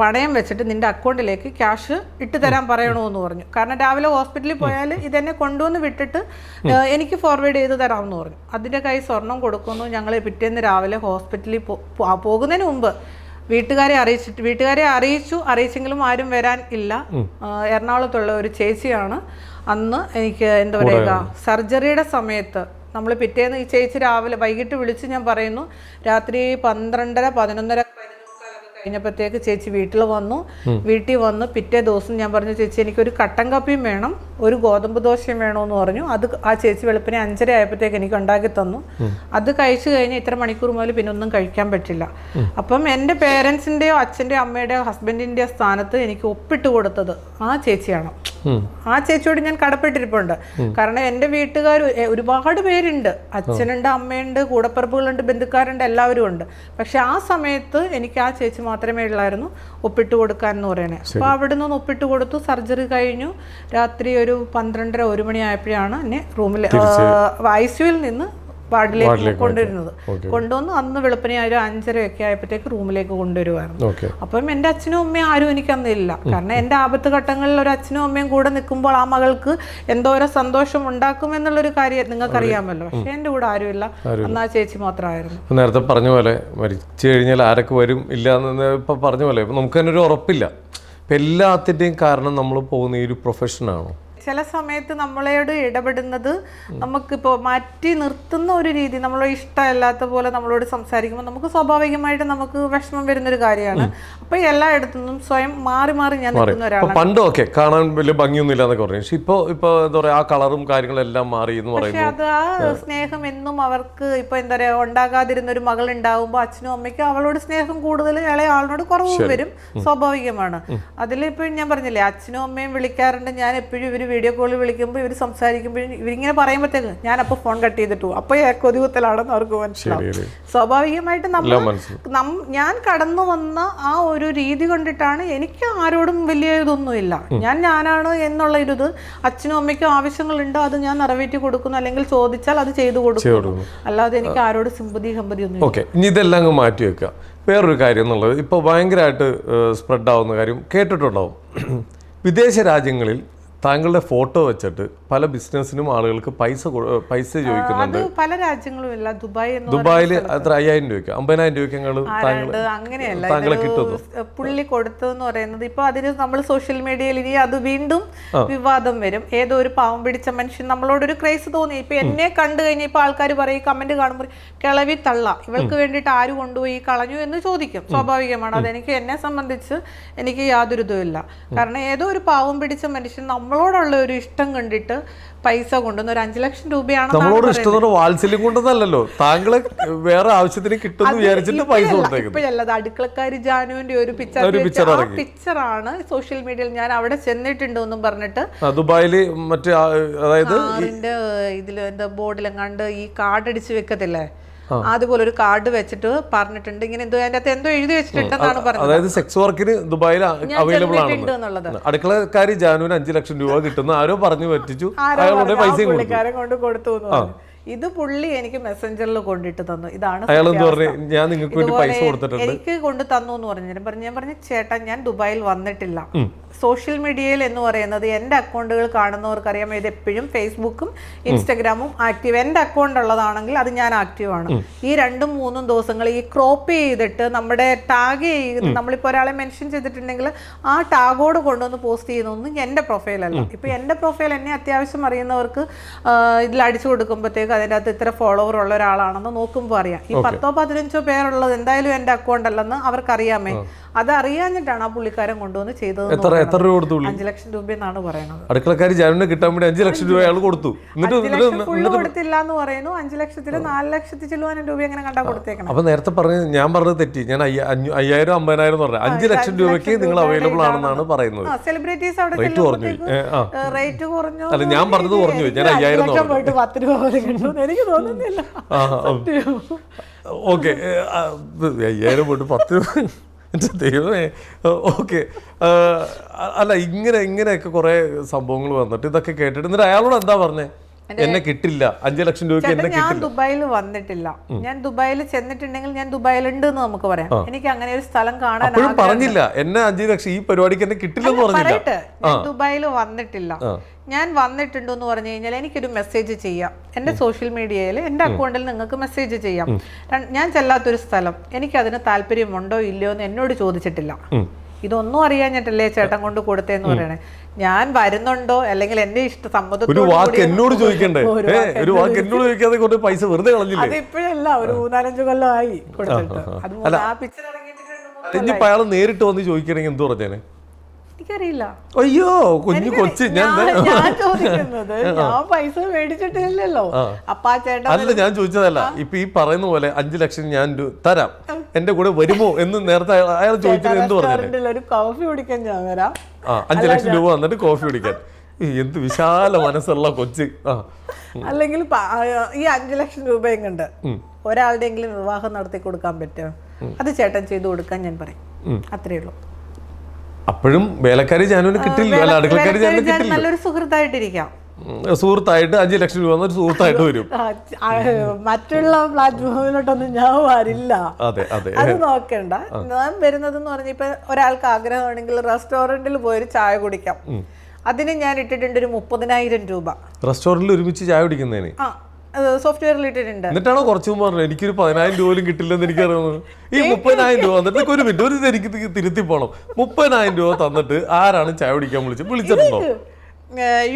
പണയം വെച്ചിട്ട് നിന്റെ അക്കൗണ്ടിലേക്ക് ക്യാഷ് ഇട്ട് തരാൻ പറയണമെന്ന് പറഞ്ഞു. കാരണം രാവിലെ ഹോസ്പിറ്റലിൽ പോയാൽ ഇതെന്നെ കൊണ്ടുവന്ന് വിട്ടിട്ട് എനിക്ക് ഫോർവേഡ് ചെയ്ത് തരാമെന്ന് പറഞ്ഞു. അതിന്റെ കൈ സ്വർണം കൊടുക്കുന്നു. ഞങ്ങൾ പിറ്റേന്ന് രാവിലെ ഹോസ്പിറ്റലിൽ പോകുന്നതിന് മുമ്പ് വീട്ടുകാരെ അറിയിച്ചിട്ട് വീട്ടുകാരെ അറിയിച്ചു. അറിയിച്ചെങ്കിലും ആരും വരാൻ ഇല്ല. എറണാകുളത്തുള്ള ഒരു ചേച്ചിയാണ്. അന്ന് എനിക്ക് എന്താ പറയുക സർജറിയുടെ സമയത്ത് നമ്മൾ പിറ്റേന്ന് ഈ ചേച്ചി രാവിലെ വൈകിട്ട് വിളിച്ച് ഞാൻ പറയുന്നു രാത്രി പന്ത്രണ്ടര പതിനൊന്നര കഴിഞ്ഞപ്പോഴത്തേക്ക് ചേച്ചി വീട്ടിൽ വന്നു. വീട്ടിൽ വന്ന് പിറ്റേ ദിവസം ഞാൻ പറഞ്ഞു ചേച്ചി എനിക്കൊരു കട്ടൻ കാപ്പിയും വേണം ഒരു ഗോതമ്പ് ദോശയും വേണമെന്ന് പറഞ്ഞു. അത് ആ ചേച്ചി വെളുപ്പിനെ അഞ്ചര ആയപ്പോഴത്തേക്ക് എനിക്ക് ഉണ്ടാക്കി തന്നു. അത് കഴിച്ചു കഴിഞ്ഞ് ഇത്ര മണിക്കൂർ മുതൽ പിന്നെ ഒന്നും കഴിക്കാൻ പറ്റില്ല. അപ്പം എന്റെ പേരൻസിന്റെയോ അച്ഛന്റെയോ അമ്മയുടെയോ ഹസ്ബൻഡിന്റെയോ സ്ഥാനത്ത് എനിക്ക് ഒപ്പിട്ട് കൊടുത്തത് ആ ചേച്ചിയാണ്. ആ ചേച്ചിയോട് ഞാൻ കടപ്പെട്ടിരിപ്പുണ്ട്. കാരണം എന്റെ വീട്ടുകാർ ഒരുപാട് പേരുണ്ട്. അച്ഛനുണ്ട് അമ്മയുണ്ട് കൂടപ്പറപ്പുകളുണ്ട് ബന്ധുക്കാരുണ്ട് എല്ലാവരും ഉണ്ട്. പക്ഷെ ആ സമയത്ത് എനിക്ക് ആ ചേച്ചി മാത്രമേ ഉള്ളായിരുന്നു. ഒപ്പിട്ട് കൊടുക്കാൻ എന്ന് പറയണേ അപ്പോൾ അവിടെ നിന്ന് ഒപ്പിട്ട് കൊടുത്തു. സർജറി കഴിഞ്ഞു. രാത്രി ഒരു പന്ത്രണ്ടര ഒരു മണിയായപ്പോഴാണ് എന്നെ റൂമിൽ ഐ സിയുയിൽ നിന്ന് വാർഡിലേക്ക് കൊണ്ടുവരുന്നത്. കൊണ്ടുവന്ന് അന്ന് വെളുപ്പിനെ ഒരു അഞ്ചരയൊക്കെ ആയപ്പോഴത്തേക്ക് റൂമിലേക്ക് കൊണ്ടുവരുവായിരുന്നു. അപ്പം എന്റെ അച്ഛനും അമ്മയും ആരും എനിക്ക് എനിക്കന്നില്ല കാരണം എന്റെ ആപത്ത് ഘട്ടങ്ങളിൽ ഒരു അച്ഛനും അമ്മയും കൂടെ നിൽക്കുമ്പോൾ ആ മകൾക്ക് എന്തോരം സന്തോഷം ഉണ്ടാക്കും എന്നുള്ളൊരു കാര്യം നിങ്ങൾക്കറിയാമല്ലോ. പക്ഷെ എന്റെ കൂടെ ആരുമില്ല. അന്ന് ആ ചേച്ചി മാത്രമായിരുന്നു. നേരത്തെ പറഞ്ഞ പോലെ മരിച്ചു കഴിഞ്ഞാൽ ആരൊക്കെ വരും ഇല്ല എന്ന് ഇപ്പൊ പറഞ്ഞ പോലെ ഇപ്പൊ നമുക്ക് തന്നെ ഒരു ഉറപ്പില്ല. ഇപ്പൊ എല്ലാത്തിന്റെയും കാരണം നമ്മൾ പോകുന്ന ഈ ഒരു പ്രൊഫഷനാണോ ചില സമയത്ത് നമ്മളോട് ഇടപെടുന്നത് നമുക്കിപ്പോൾ മാറ്റി നിർത്തുന്ന ഒരു രീതി നമ്മളെ ഇഷ്ടമല്ലാത്ത പോലെ നമ്മളോട് സംസാരിക്കുമ്പോൾ നമുക്ക് സ്വാഭാവികമായിട്ട് നമുക്ക് വിഷമം വരുന്നൊരു കാര്യമാണ്. അപ്പോൾ എല്ലായിടത്തുനിന്നും സ്വയം മാറി മാറി ഞാൻ നിൽക്കുന്ന ഒരാളാണ്. പണ്ടൊക്കെ കാണാൻ വലിയ ഭംഗിയൊന്നുമില്ല എന്നൊക്കെ പറഞ്ഞു പക്ഷെ ഇപ്പൊ ഇപ്പൊ എന്താ പറയാ ആ കളറും കാര്യങ്ങളെല്ലാം മാറി എന്ന് പക്ഷെ പറയുന്നു. അത് ആ സ്നേഹം എന്നും അവർക്ക് ഇപ്പൊ എന്താ പറയാ ഉണ്ടാകാതിരുന്ന ഒരു മകൾ ഉണ്ടാവുമ്പോൾ അച്ഛനും അമ്മയ്ക്കും അവളോട് സ്നേഹം കൂടുതൽ ഇളയ ആളിനോട് കുറവും വരും സ്വാഭാവികമാണ്. അതിലിപ്പോ ഞാൻ പറഞ്ഞില്ലേ അച്ഛനും അമ്മയും വിളിക്കാറുണ്ട്. ഞാൻ എപ്പോഴും ഇവർ വീഡിയോ കോളിൽ വിളിക്കുമ്പോൾ ഇവർ സംസാരിക്കുമ്പോഴും ഇവരിങ്ങനെ പറയുമ്പോഴത്തേക്ക് ഞാൻ അപ്പോൾ ഫോൺ കട്ട് ചെയ്തിട്ട് പോകും അപ്പോൾ കൊതികുത്തലാണെന്ന് അവർക്ക് മനസ്സിലാവും. സ്വാഭാവികമായിട്ട് നമ്മൾ നം- ഞാൻ കടന്നു വന്ന ആ ഒരു രീതി കണ്ടിട്ടാണ് എനിക്ക് ആരോടും വലിയ ഇതൊന്നുമില്ല. ഞാൻ ഞാനാണ് എന്നുള്ള ഒരു അച്ഛനും അമ്മയ്ക്കും ആവശ്യങ്ങളുണ്ട് അത് ഞാൻ നിറവേറ്റി കൊടുക്കുന്നു അല്ലെങ്കിൽ ചോദിച്ചാൽ അത് ചെയ്തു കൊടുക്കും അല്ലാതെ എനിക്ക് ആരോട് സിമ്പതി ഹമ്പതി ഒന്നും ഓക്കെ ഇനി ഇതെല്ലാം അങ്ങ് മാറ്റി വെക്കുക. വേറൊരു കാര്യം എന്നുള്ളത് ഇപ്പോൾ ഭയങ്കരമായിട്ട് സ്പ്രെഡ് ആവുന്ന കാര്യം കേട്ടിട്ടുണ്ടാവും. വിദേശ രാജ്യങ്ങളിൽ താങ്കളുടെ ഫോട്ടോ വെച്ചിട്ട് പല ബിസിനസ്സിനും ആളുകൾക്ക് പൈസ പൈസ ചോദിക്കുന്നുണ്ട്. പല രാജ്യങ്ങളും ഇല്ല ദുബായ് ദുബായിൽ അത്ര അയ്യായിരം രൂപയ്ക്ക് അമ്പതിനായിരം രൂപയ്ക്ക് ഞങ്ങൾ അങ്ങനെയല്ല. താങ്കളെ കിട്ടുന്നു. പുള്ളി കൊടുത്തതെന്ന് പറയുന്നത് ഇപ്പൊ അതിന് നമ്മൾ സോഷ്യൽ മീഡിയയിൽ ഇനി അത് വീണ്ടും വിവാദം വരും. ഏതോ ഒരു പാവം പിടിച്ച മനുഷ്യൻ നമ്മളോടൊരു ക്രൈസ് തോന്നി. ഇപ്പൊ എന്നെ കണ്ടു കഴിഞ്ഞാൽ ഇപ്പൊ ആൾക്കാർ പറയും കമന്റ് കാണുമ്പോൾ കിളവി തള്ള. ഇവൾക്ക് വേണ്ടിയിട്ട് ആര് കൊണ്ടുപോയി കളഞ്ഞു എന്ന് ചോദിക്കും. സ്വാഭാവികമാണ്. അതെനിക്ക് എന്നെ സംബന്ധിച്ച് എനിക്ക് യാതൊരു ഇതുമില്ല. കാരണം ഏതോ ഒരു പാവം പിടിച്ച മനുഷ്യൻ നമ്മളോടുള്ള ഒരു ഇഷ്ടം കണ്ടിട്ട് പൈസ കൊണ്ടുവന്ന് ഒരു അഞ്ചു ലക്ഷം രൂപയാണ് നമ്മളോട് ഇഷ്ടത്തോടെ വാത്സല്യം കൊണ്ടുവന്നല്ലോ താങ്കളെ വേറെ ആവശ്യത്തിന് കിട്ടുമെന്ന് വിചാരിച്ചിട്ട് പൈസ ഇപ്പോഴല്ല അത് അടുക്കളക്കാരി ജാനുവിന്റെ ഒരു പിക്ചർ ആ പിക്ചറാണ് സോഷ്യൽ മീഡിയയിൽ ഞാൻ അവിടെ ചെന്നിട്ടുണ്ട് എന്നും പറഞ്ഞിട്ട്. ദുബായിൽ ദുബായിൽ മറ്റേ അതായത് ഇതിൽ എന്താ ബോർഡിലെങ്ങാണ്ട് ഈ കാർഡ് അടിച്ച് വെക്കത്തില്ലേ? അതുപോലെ ഒരു കാർഡ് വെച്ചിട്ട് പറഞ്ഞിട്ടുണ്ട്. ഇങ്ങനെ എന്തോ അതിന്റെ അകത്ത് എന്തോ എഴുതി വെച്ചിട്ടുണ്ടെന്നാണ് പറഞ്ഞത്. അതായത് സെക്സ് വർക്കിന് ദുബായിൽ അവൈലബിൾ ആണ് അടുക്കളക്കാരി ജാനുവിന് അഞ്ചു ലക്ഷം രൂപ കിട്ടുന്ന. ആരോ പറഞ്ഞു പറ്റിച്ചു. അയാളുടെ പൈസ കൊണ്ട് കൊടുത്തു ഇത് പുള്ളി എനിക്ക് മെസ്സഞ്ചറിൽ കൊണ്ടിട്ട് തന്നു. ഇതാണ് അയാൾ ഞാൻ നിങ്ങൾക്ക് വേണ്ടി പൈസ കൊടുത്തിട്ടുണ്ട്. എനിക്ക് കൊണ്ട് തന്നു എന്ന് പറഞ്ഞു. പറഞ്ഞു ഞാൻ പറഞ്ഞു ചേട്ടാ ഞാൻ ദുബായിൽ വന്നിട്ടില്ല. സോഷ്യൽ മീഡിയയിൽ എന്ന് പറയുന്നത് എന്റെ അക്കൗണ്ടുകൾ കാണുന്നവർക്കറിയാം. ഇത് എപ്പോഴും ഫേസ്ബുക്കും ഇൻസ്റ്റഗ്രാമും ആക്റ്റീവ്. എന്റെ അക്കൗണ്ട് ഉള്ളതാണെങ്കിൽ അത് ഞാൻ ആക്റ്റീവാണ് ആണ്. ഈ രണ്ടും മൂന്നും ദിവസങ്ങൾ ഈ ക്രോപ്പ് ചെയ്തിട്ട് നമ്മുടെ ടാഗ് ചെയ്ത് നമ്മളിപ്പോൾ ഒരാളെ മെൻഷൻ ചെയ്തിട്ടുണ്ടെങ്കിൽ ആ ടാഗോട് കൊണ്ടുവന്ന് പോസ്റ്റ് ചെയ്യുന്നൊന്നും എന്റെ പ്രൊഫൈലല്ല ഇപ്പോൾ എന്റെ പ്രൊഫൈൽ എന്നെ അത്യാവശ്യം അറിയുന്നവർക്ക് ഇതിൽ അടിച്ചു കൊടുക്കുമ്പോഴത്തേക്ക് അതിന്റെ അകത്ത് ഇത്ര ഫോളോവർ ഉള്ള ഒരാളാണെന്ന് നോക്കുമ്പോൾ അറിയാം. ഈ പത്തോ പതിനഞ്ചോ പേരുള്ളത് എന്തായാലും എന്റെ അക്കൗണ്ട് അല്ലെന്ന് അവർക്കറിയാമേ. അത് അറിയാഞ്ഞിട്ടാണ് ആ പുള്ളിക്കാരൻ കൊണ്ടുവന്ന് ചെയ്തത് എത്ര എത്ര രൂപ കൊടുത്തു പുള്ളി? അഞ്ചു ലക്ഷം രൂപ എന്നാണ് പറയുന്നത്. അടുക്കളക്കാരി ജാനുവിനെ കിട്ടാൻ വേണ്ടി അഞ്ചു ലക്ഷം രൂപ അയാൾ കൊടുത്തു. എന്നിട്ട് അഞ്ചു എന്നിട്ട് ലക്ഷം ഫുള്ള് കൊടുത്തില്ല എന്ന് പറയുന്നു. അഞ്ചു ലക്ഷത്തിൽ നാല് ലക്ഷത്തി ചില്ലുവാനും രൂപ എങ്ങനെ കണ്ടാ കൊടുത്തേക്കണം? അപ്പൊ നേരത്തെ പറഞ്ഞ ഞാൻ പറഞ്ഞത് തെറ്റി. ഞാൻ അയ്യ- അഞ്ഞൂ- അയ്യായിരം അമ്പതിനായിരം എന്ന് പറഞ്ഞു. അഞ്ചു ലക്ഷം രൂപയ്ക്ക് നിങ്ങൾ അവൈലബിൾ ആണെന്നാണ് പറയുന്നത്. സെലിബ്രിറ്റീസ് അവിടെ റേറ്റ് കുറഞ്ഞു പോയി. ഏ, ആ. റേറ്റ് കുറഞ്ഞു. അല്ല, ഞാൻ പറഞ്ഞത് കുറഞ്ഞു പോയി. ഞാൻ എനിക്ക് അയ്യായിരം ലക്ഷം എന്ന് പോയിട്ട് പത്ത് രൂപ പോലെ കിട്ടുമെന്ന് എനിക്ക് തോന്നുന്നില്ല. ആ, ആ. സത്യം. ഓക്കെ അയ്യായിരം പോയിട്ട് പത്ത് രൂപ. ദൈവമേ. ഓക്കെ. അല്ല ഇങ്ങനെ ഇങ്ങനെയൊക്കെ കുറേ സംഭവങ്ങൾ വന്നിട്ട് ഇതൊക്കെ കേട്ടിട്ട്. എന്നിട്ട് അയാളോട് എന്താ പറഞ്ഞേ? എന്നെ കിട്ടില്ല. അഞ്ചു ലക്ഷം രൂപയ്ക്ക് എന്നെ ഞാൻ ദുബായിൽ വന്നിട്ടില്ല. ഞാൻ ദുബായിൽ ചെന്നിട്ടുണ്ടെങ്കിൽ ഞാൻ ദുബായിലുണ്ട് എന്ന് നമുക്ക് പറയാം. എനിക്ക് അങ്ങനെ ഒരു സ്ഥലം കാണാൻ പറഞ്ഞില്ല. എന്നെ അഞ്ചു ലക്ഷം ഈ പരിപാടിക്ക് എന്നെ കിട്ടില്ലെന്ന് ഞാൻ ദുബായിൽ വന്നിട്ടില്ല. ഞാൻ വന്നിട്ടുണ്ടോ എന്ന് പറഞ്ഞു കഴിഞ്ഞാൽ എനിക്കൊരു മെസ്സേജ് ചെയ്യാം. എന്റെ സോഷ്യൽ മീഡിയയിൽ എന്റെ അക്കൗണ്ടിൽ നിങ്ങൾക്ക് മെസ്സേജ് ചെയ്യാം. ഞാൻ ചെല്ലാത്തൊരു സ്ഥലം. എനിക്ക് എനിക്കതിന് താല്പര്യമുണ്ടോ ഇല്ലയോ എന്ന് എന്നോട് ചോദിച്ചിട്ടില്ല. ഇതൊന്നും അറിയാഞ്ഞിട്ടല്ലേ ചേട്ടൻ കൊണ്ട് കൊടുത്തേന്ന് പറയണേ. ഞാൻ വരുന്നുണ്ടോ? അല്ലെങ്കിൽ എന്റെ ഇഷ്ട ഒരു വാക്ക് എന്നോട് ചോദിക്കണ്ടേ? ഒരു വാക്ക് എന്നോട് ചോദിക്കാതെ കൊണ്ട് പൈസ വെറുതെ കളഞ്ഞില്ലേ? അത് ഇപ്പോഴല്ല ഒരു മൂന്നാലഞ്ചു കൊല്ലമായി കൊടുത്തിട്ട്. അത് ആ പിക്ചർ ഇറങ്ങിയിട്ട് ഇനിയിപ്പോ അയാൾ നേരിട്ട് വന്ന് ചോദിക്കണെങ്കിൽ എന്ത് പറഞ്ഞേനെ? എനിക്കറിയില്ല. അയ്യോ കുഞ്ഞു കൊച്ചു ഞാൻ ചോദിക്കുന്നത് ഞാൻ പൈസ മേടിച്ചിട്ടില്ലല്ലോ. അപ്പാ ചേട്ടാ അല്ല ഞാൻ ചോദിച്ചതല്ല ഇപ്പൊ ഈ പറയുന്ന പോലെ അഞ്ചു ലക്ഷം ഞാൻ തരാം. എന്റെ കൂടെ വരുമോ എന്ന് നേരത്തെ അയാൾ ചോദിച്ചത് എന്ത് പറഞ്ഞു ഒരു കോഫി കുടിക്കാൻ ഞാൻ വരാം. അഞ്ചു ലക്ഷം രൂപ വന്നിട്ട് കോഫി കുടിക്കാൻ. എന്ത് വിശാല മനസ്സുള്ള കൊച്ച്. അല്ലെങ്കിൽ ഈ അഞ്ചു ലക്ഷം രൂപയും കണ്ട് ഒരാളുടെയെങ്കിലും വിവാഹം നടത്തി കൊടുക്കാൻ പറ്റുമോ? അത് ചേട്ടൻ ചെയ്തു കൊടുക്കാൻ ഞാൻ പറയും. അത്രേ ഉള്ളൂ. അപ്പോഴും വേലക്കാരി ജാനുവിന് കിട്ടില്ല. അല്ല അടുക്കളക്കാരി ജാനുവിന് കിട്ടില്ല. നല്ലൊരു സുഹൃത്തായിട്ടിരിക്കാം. ഇരിക്കാം സുഹൃത്തായിട്ട് അഞ്ചു ലക്ഷം രൂപ എന്നൊരു സുഹൃത്തായിട്ട് വരും. മറ്റുള്ള പ്ലാറ്റ്ഫോമിലോട്ടൊന്നും ഞാൻ വരില്ല. അതെ അതെ. അത് നോക്കണ്ട. ഞാൻ വരുന്നതെന്ന് പറഞ്ഞ ഇപ്പൊ ഒരാൾക്ക് ആഗ്രഹമാണെങ്കിൽ റെസ്റ്റോറന്റിൽ പോയി ഒരു ചായ കുടിക്കാം. അതിന് ഞാൻ ഇട്ടിട്ടുണ്ട് ഒരു മുപ്പതിനായിരം രൂപ. റെസ്റ്റോറന്റിൽ ഒരുമിച്ച് ചായ കുടിക്കുന്നതിന്? ആ റിലേറ്റഡ് ഉണ്ട്. എന്നിട്ടാണോ കുറച്ച് മുമ്പ് പറഞ്ഞത്? എനിക്കൊരു പതിനായിരം രൂപ പോലും കിട്ടില്ലെന്ന് എനിക്കറിയാവുന്നത് ഈ മുപ്പതിനായിരം രൂപ എന്നിട്ട് ഒരു മിനിറ്റ് ഒരു എനിക്ക് തിരുത്തി പോണം മുപ്പതിനായിരം രൂപ തന്നിട്ട് ആരാണ് ചായ കുടിക്കാൻ വിളിച്ചത് വിളിച്ചിട്ടുണ്ടോ?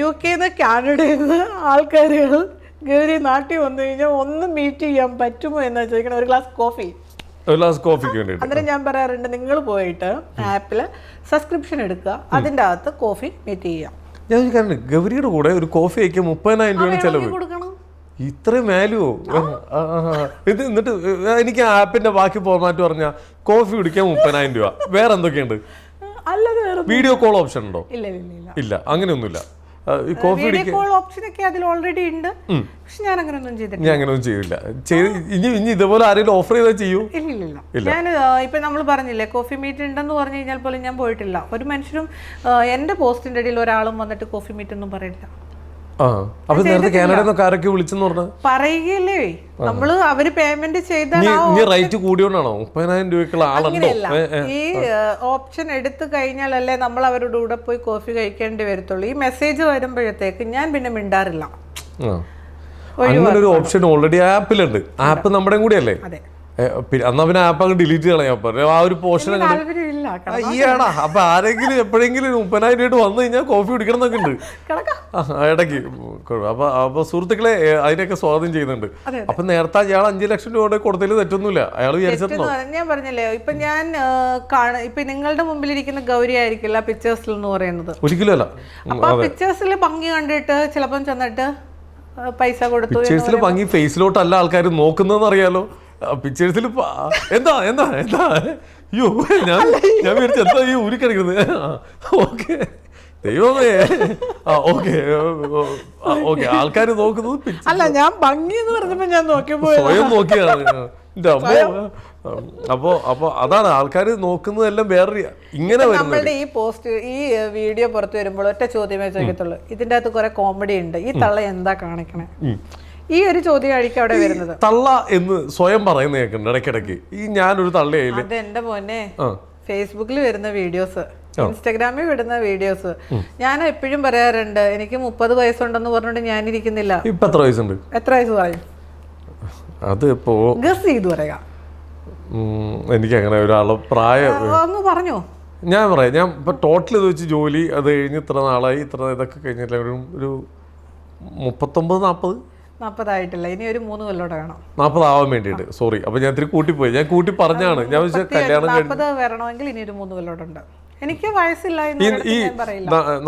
യു കെന്ന് കാനഡയിൽ നിന്ന് ആൾക്കാരുകൾ ഗൗരി നാട്ടിൽ വന്നു കഴിഞ്ഞാൽ ഒന്ന് മീറ്റ് ചെയ്യാൻ പറ്റുമോ എന്നാ ചോദിക്കണം. ഒരു ഗ്ലാസ് കോഫി ഒരു ഗ്ലാസ് കോഫിക്ക് വേണ്ടിയിട്ട്. അന്നേരം ഞാൻ പറയാറുണ്ട് നിങ്ങൾ പോയിട്ട് ആപ്പിൽ സബ്സ്ക്രിപ്ഷൻ എടുക്കുക. അതിന്റെ അകത്ത് കോഫി മീറ്റ് ചെയ്യാം. ഞാൻ ചോദിക്കാറുണ്ട് ഗൗരിയുടെ കൂടെ ഒരു കോഫി അയക്കാൻ മുപ്പതിനായിരം രൂപയാണ് ചെലവ്. കൊടുക്കണം ഇത്രയും വാല്യുവോ ഇത് എന്നിട്ട് എനിക്ക് ആപ്പിന്റെ ബാക്കി ഫോർമാറ്റ് പറഞ്ഞ കോഫി കുടിക്കാൻ മുപ്പതിനായിരം രൂപ. വേറെ എന്തൊക്കെയുണ്ട്? വീഡിയോ കോൾ ഓപ്ഷൻ ഉണ്ടോ? ഇല്ല അങ്ങനെയൊന്നുമില്ല. ഞാൻ അങ്ങനെയൊന്നും ചെയ്യില്ല ചെയ്ത് ഇനി ഇനി ഇതുപോലെ ആരെങ്കിലും ഓഫർ ചെയ്താൽ ചെയ്യൂ. ഞാൻ ഇപ്പൊ നമ്മൾ പറഞ്ഞില്ലേ കോഫി മീറ്റ് ഉണ്ടെന്ന് പറഞ്ഞു കഴിഞ്ഞാൽ പോലും ഞാൻ പോയിട്ടില്ല. ഒരു മനുഷ്യരും എന്റെ പോസ്റ്റിന്റെ ഇടയിൽ ഒരാളും വന്നിട്ട് കോഫി മീറ്റ് ഒന്നും പറയില്ല അപ്പൊ നേരത്തെ കാനഡയിൽ ആരൊക്കെ വിളിച്ചെന്ന് പറഞ്ഞത് പറയുകയല്ലേ. നമ്മൾ അവർ പേയ്മെന്റ് ഇനി റേറ്റ് കൂടിയോണ്ടാണോ? മുപ്പതിനായിരം രൂപയ്ക്കുള്ള ആളുണ്ടോ. ഈ ഓപ്ഷൻ എടുത്തു കഴിഞ്ഞാലല്ലേ നമ്മൾ അവരുടെ കൂടെ പോയി കോഫി കഴിക്കേണ്ടി വരത്തുള്ളൂ. ഈ മെസ്സേജ് വരുമ്പോഴത്തേക്ക് ഞാൻ പിന്നെ മിണ്ടാറില്ല. അങ്ങനെ ഒരു ഓപ്ഷൻ ഓൾറെഡി ആപ്പിലുണ്ട് ആപ്പ് നമ്മുടെ കൂടിയല്ലേ? അതെ. പിന്നെ അന്നാ പിന്നെ ആപ്പ് അങ്ങ് ഡിലീറ്റ് കളയാൻ പറഞ്ഞു. ആ ഒരു പോർഷൻ ഈയാടാ അപ്പൊ ആരെങ്കിലും എപ്പോഴെങ്കിലും മുപ്പതിനായിരം രൂപ വന്നു കഴിഞ്ഞാൽ കോഫി കുടിക്കണം എന്നൊക്കെ ഉണ്ട് ഇടയ്ക്ക്. അപ്പൊ അപ്പൊ സുഹൃത്തുക്കളെ അതിനൊക്കെ സ്വാഗതം ചെയ്യുന്നുണ്ട്. അപ്പൊ നേരത്തെ അയാൾ അഞ്ചു ലക്ഷം രൂപ കൊടുത്തതിൽ തെറ്റൊന്നുമില്ല. അയാൾ വിചാരിച്ചോ ഞാൻ പറഞ്ഞല്ലേ ഇപ്പൊ ഞാൻ ഇപ്പൊ നിങ്ങളുടെ മുമ്പിൽ ഇരിക്കുന്ന ഗൗരി ആയിരിക്കില്ല പിക്ചേഴ്സിൽ എന്ന് പറയുന്നത്. ഒരിക്കലും അല്ല. അപ്പൊ പിക്ചേഴ്സിൽ ഭംഗി കണ്ടിട്ട് ചിലപ്പം ചെന്നിട്ട് പൈസ കൊടുത്തു പിക്ചേഴ്സിൽ ഭംഗി ഫേസിലോട്ടല്ല ആൾക്കാർ നോക്കുന്നതെന്ന് അറിയാലോ പിക്ചേഴ്സിൽ എന്താ എന്താ എന്താ? അയ്യോ ഞാൻ ഞാൻ വിചാരിച്ചു എന്താ ഈ ഊരിക്കടിക്കുന്നത്? ഓക്കെ. ദൈവമേ. ഓക്കെ. ഓക്കെ. ആൾക്കാർ നോക്കുന്നത് അല്ല ഞാൻ ഭംഗി എന്ന് പറഞ്ഞപ്പോ ഞാൻ നോക്കിയപ്പോ സ്വയം നോക്കിയാണ് അപ്പോ അപ്പോ അതാണ് ആൾക്കാർ നോക്കുന്നതെല്ലാം വേറെ ഇങ്ങനെ നമ്മളുടെ ഈ പോസ്റ്റ് ഈ വീഡിയോ പുറത്തു വരുമ്പോൾ ഒറ്റ ചോദ്യമേ ചോദിക്കത്തുള്ളൂ. ഇതിന്റെ അകത്ത് കുറെ കോമഡി ഉണ്ട്. ഈ തള്ള എന്താ കാണിക്കണേ? ഈ ഒരു ചോദ്യമായിരിക്കും അവിടെ വരുന്നത്. തള്ള എന്ന് സ്വയം പറയുന്ന കേൾക്കുന്നുണ്ട് ഇടയ്ക്കിടയ്ക്ക്. ഈ ഞാനൊരു തള്ളയായില്ലേ അത് എന്റെ മോനെ. ഫേസ്ബുക്കിൽ വരുന്ന വീഡിയോസ് ഇൻസ്റ്റാഗ്രാമിൽ വിടുന്ന വീഡിയോസ്. ഞാൻ എപ്പോഴും പറയാറുണ്ട് എനിക്ക് മുപ്പത് വയസ്സുണ്ടെന്ന് പറഞ്ഞിട്ട് ഞാനിരിക്കുന്നില്ല. ഇപ്പൊ എത്ര വയസ്സുണ്ട്? എത്ര വയസ്സ് പറയും അത് ഇപ്പോ ഗസ് ചെയ്തു പറയാം എനിക്ക് അങ്ങനെ ഒരാളെ പ്രായം അങ്ങ് പറഞ്ഞോ. ഞാൻ പറയാം ഞാൻ ഇപ്പൊ ടോട്ടൽ ഇത് വെച്ച് ജോലി അത് കഴിഞ്ഞ് ഇത്ര നാളായി ഇത്ര ഇതൊക്കെ കഴിഞ്ഞിട്ടില്ല ഒരു ഒരു മുപ്പത്തൊമ്പത് നാൽപ്പത് നാപ്പതായിട്ടില്ല. ഇനി ഒരു മൂന്ന് കൊല്ലോടെ വേണം. നാൽപ്പതാവാൻ വേണ്ടിയിട്ട്. സോറി അപ്പൊ ഞാൻ ഇത്തിരി കൂട്ടിപ്പോയി. ഞാൻ കൂട്ടി പറഞ്ഞാണ്. ഞാൻ കല്യാണം നാപ്പത് വരണമെങ്കിൽ ഇനി ഒരു മൂന്ന് കൊല്ലോടുണ്ട് എനിക്ക് വയസ്സില്ല ഈ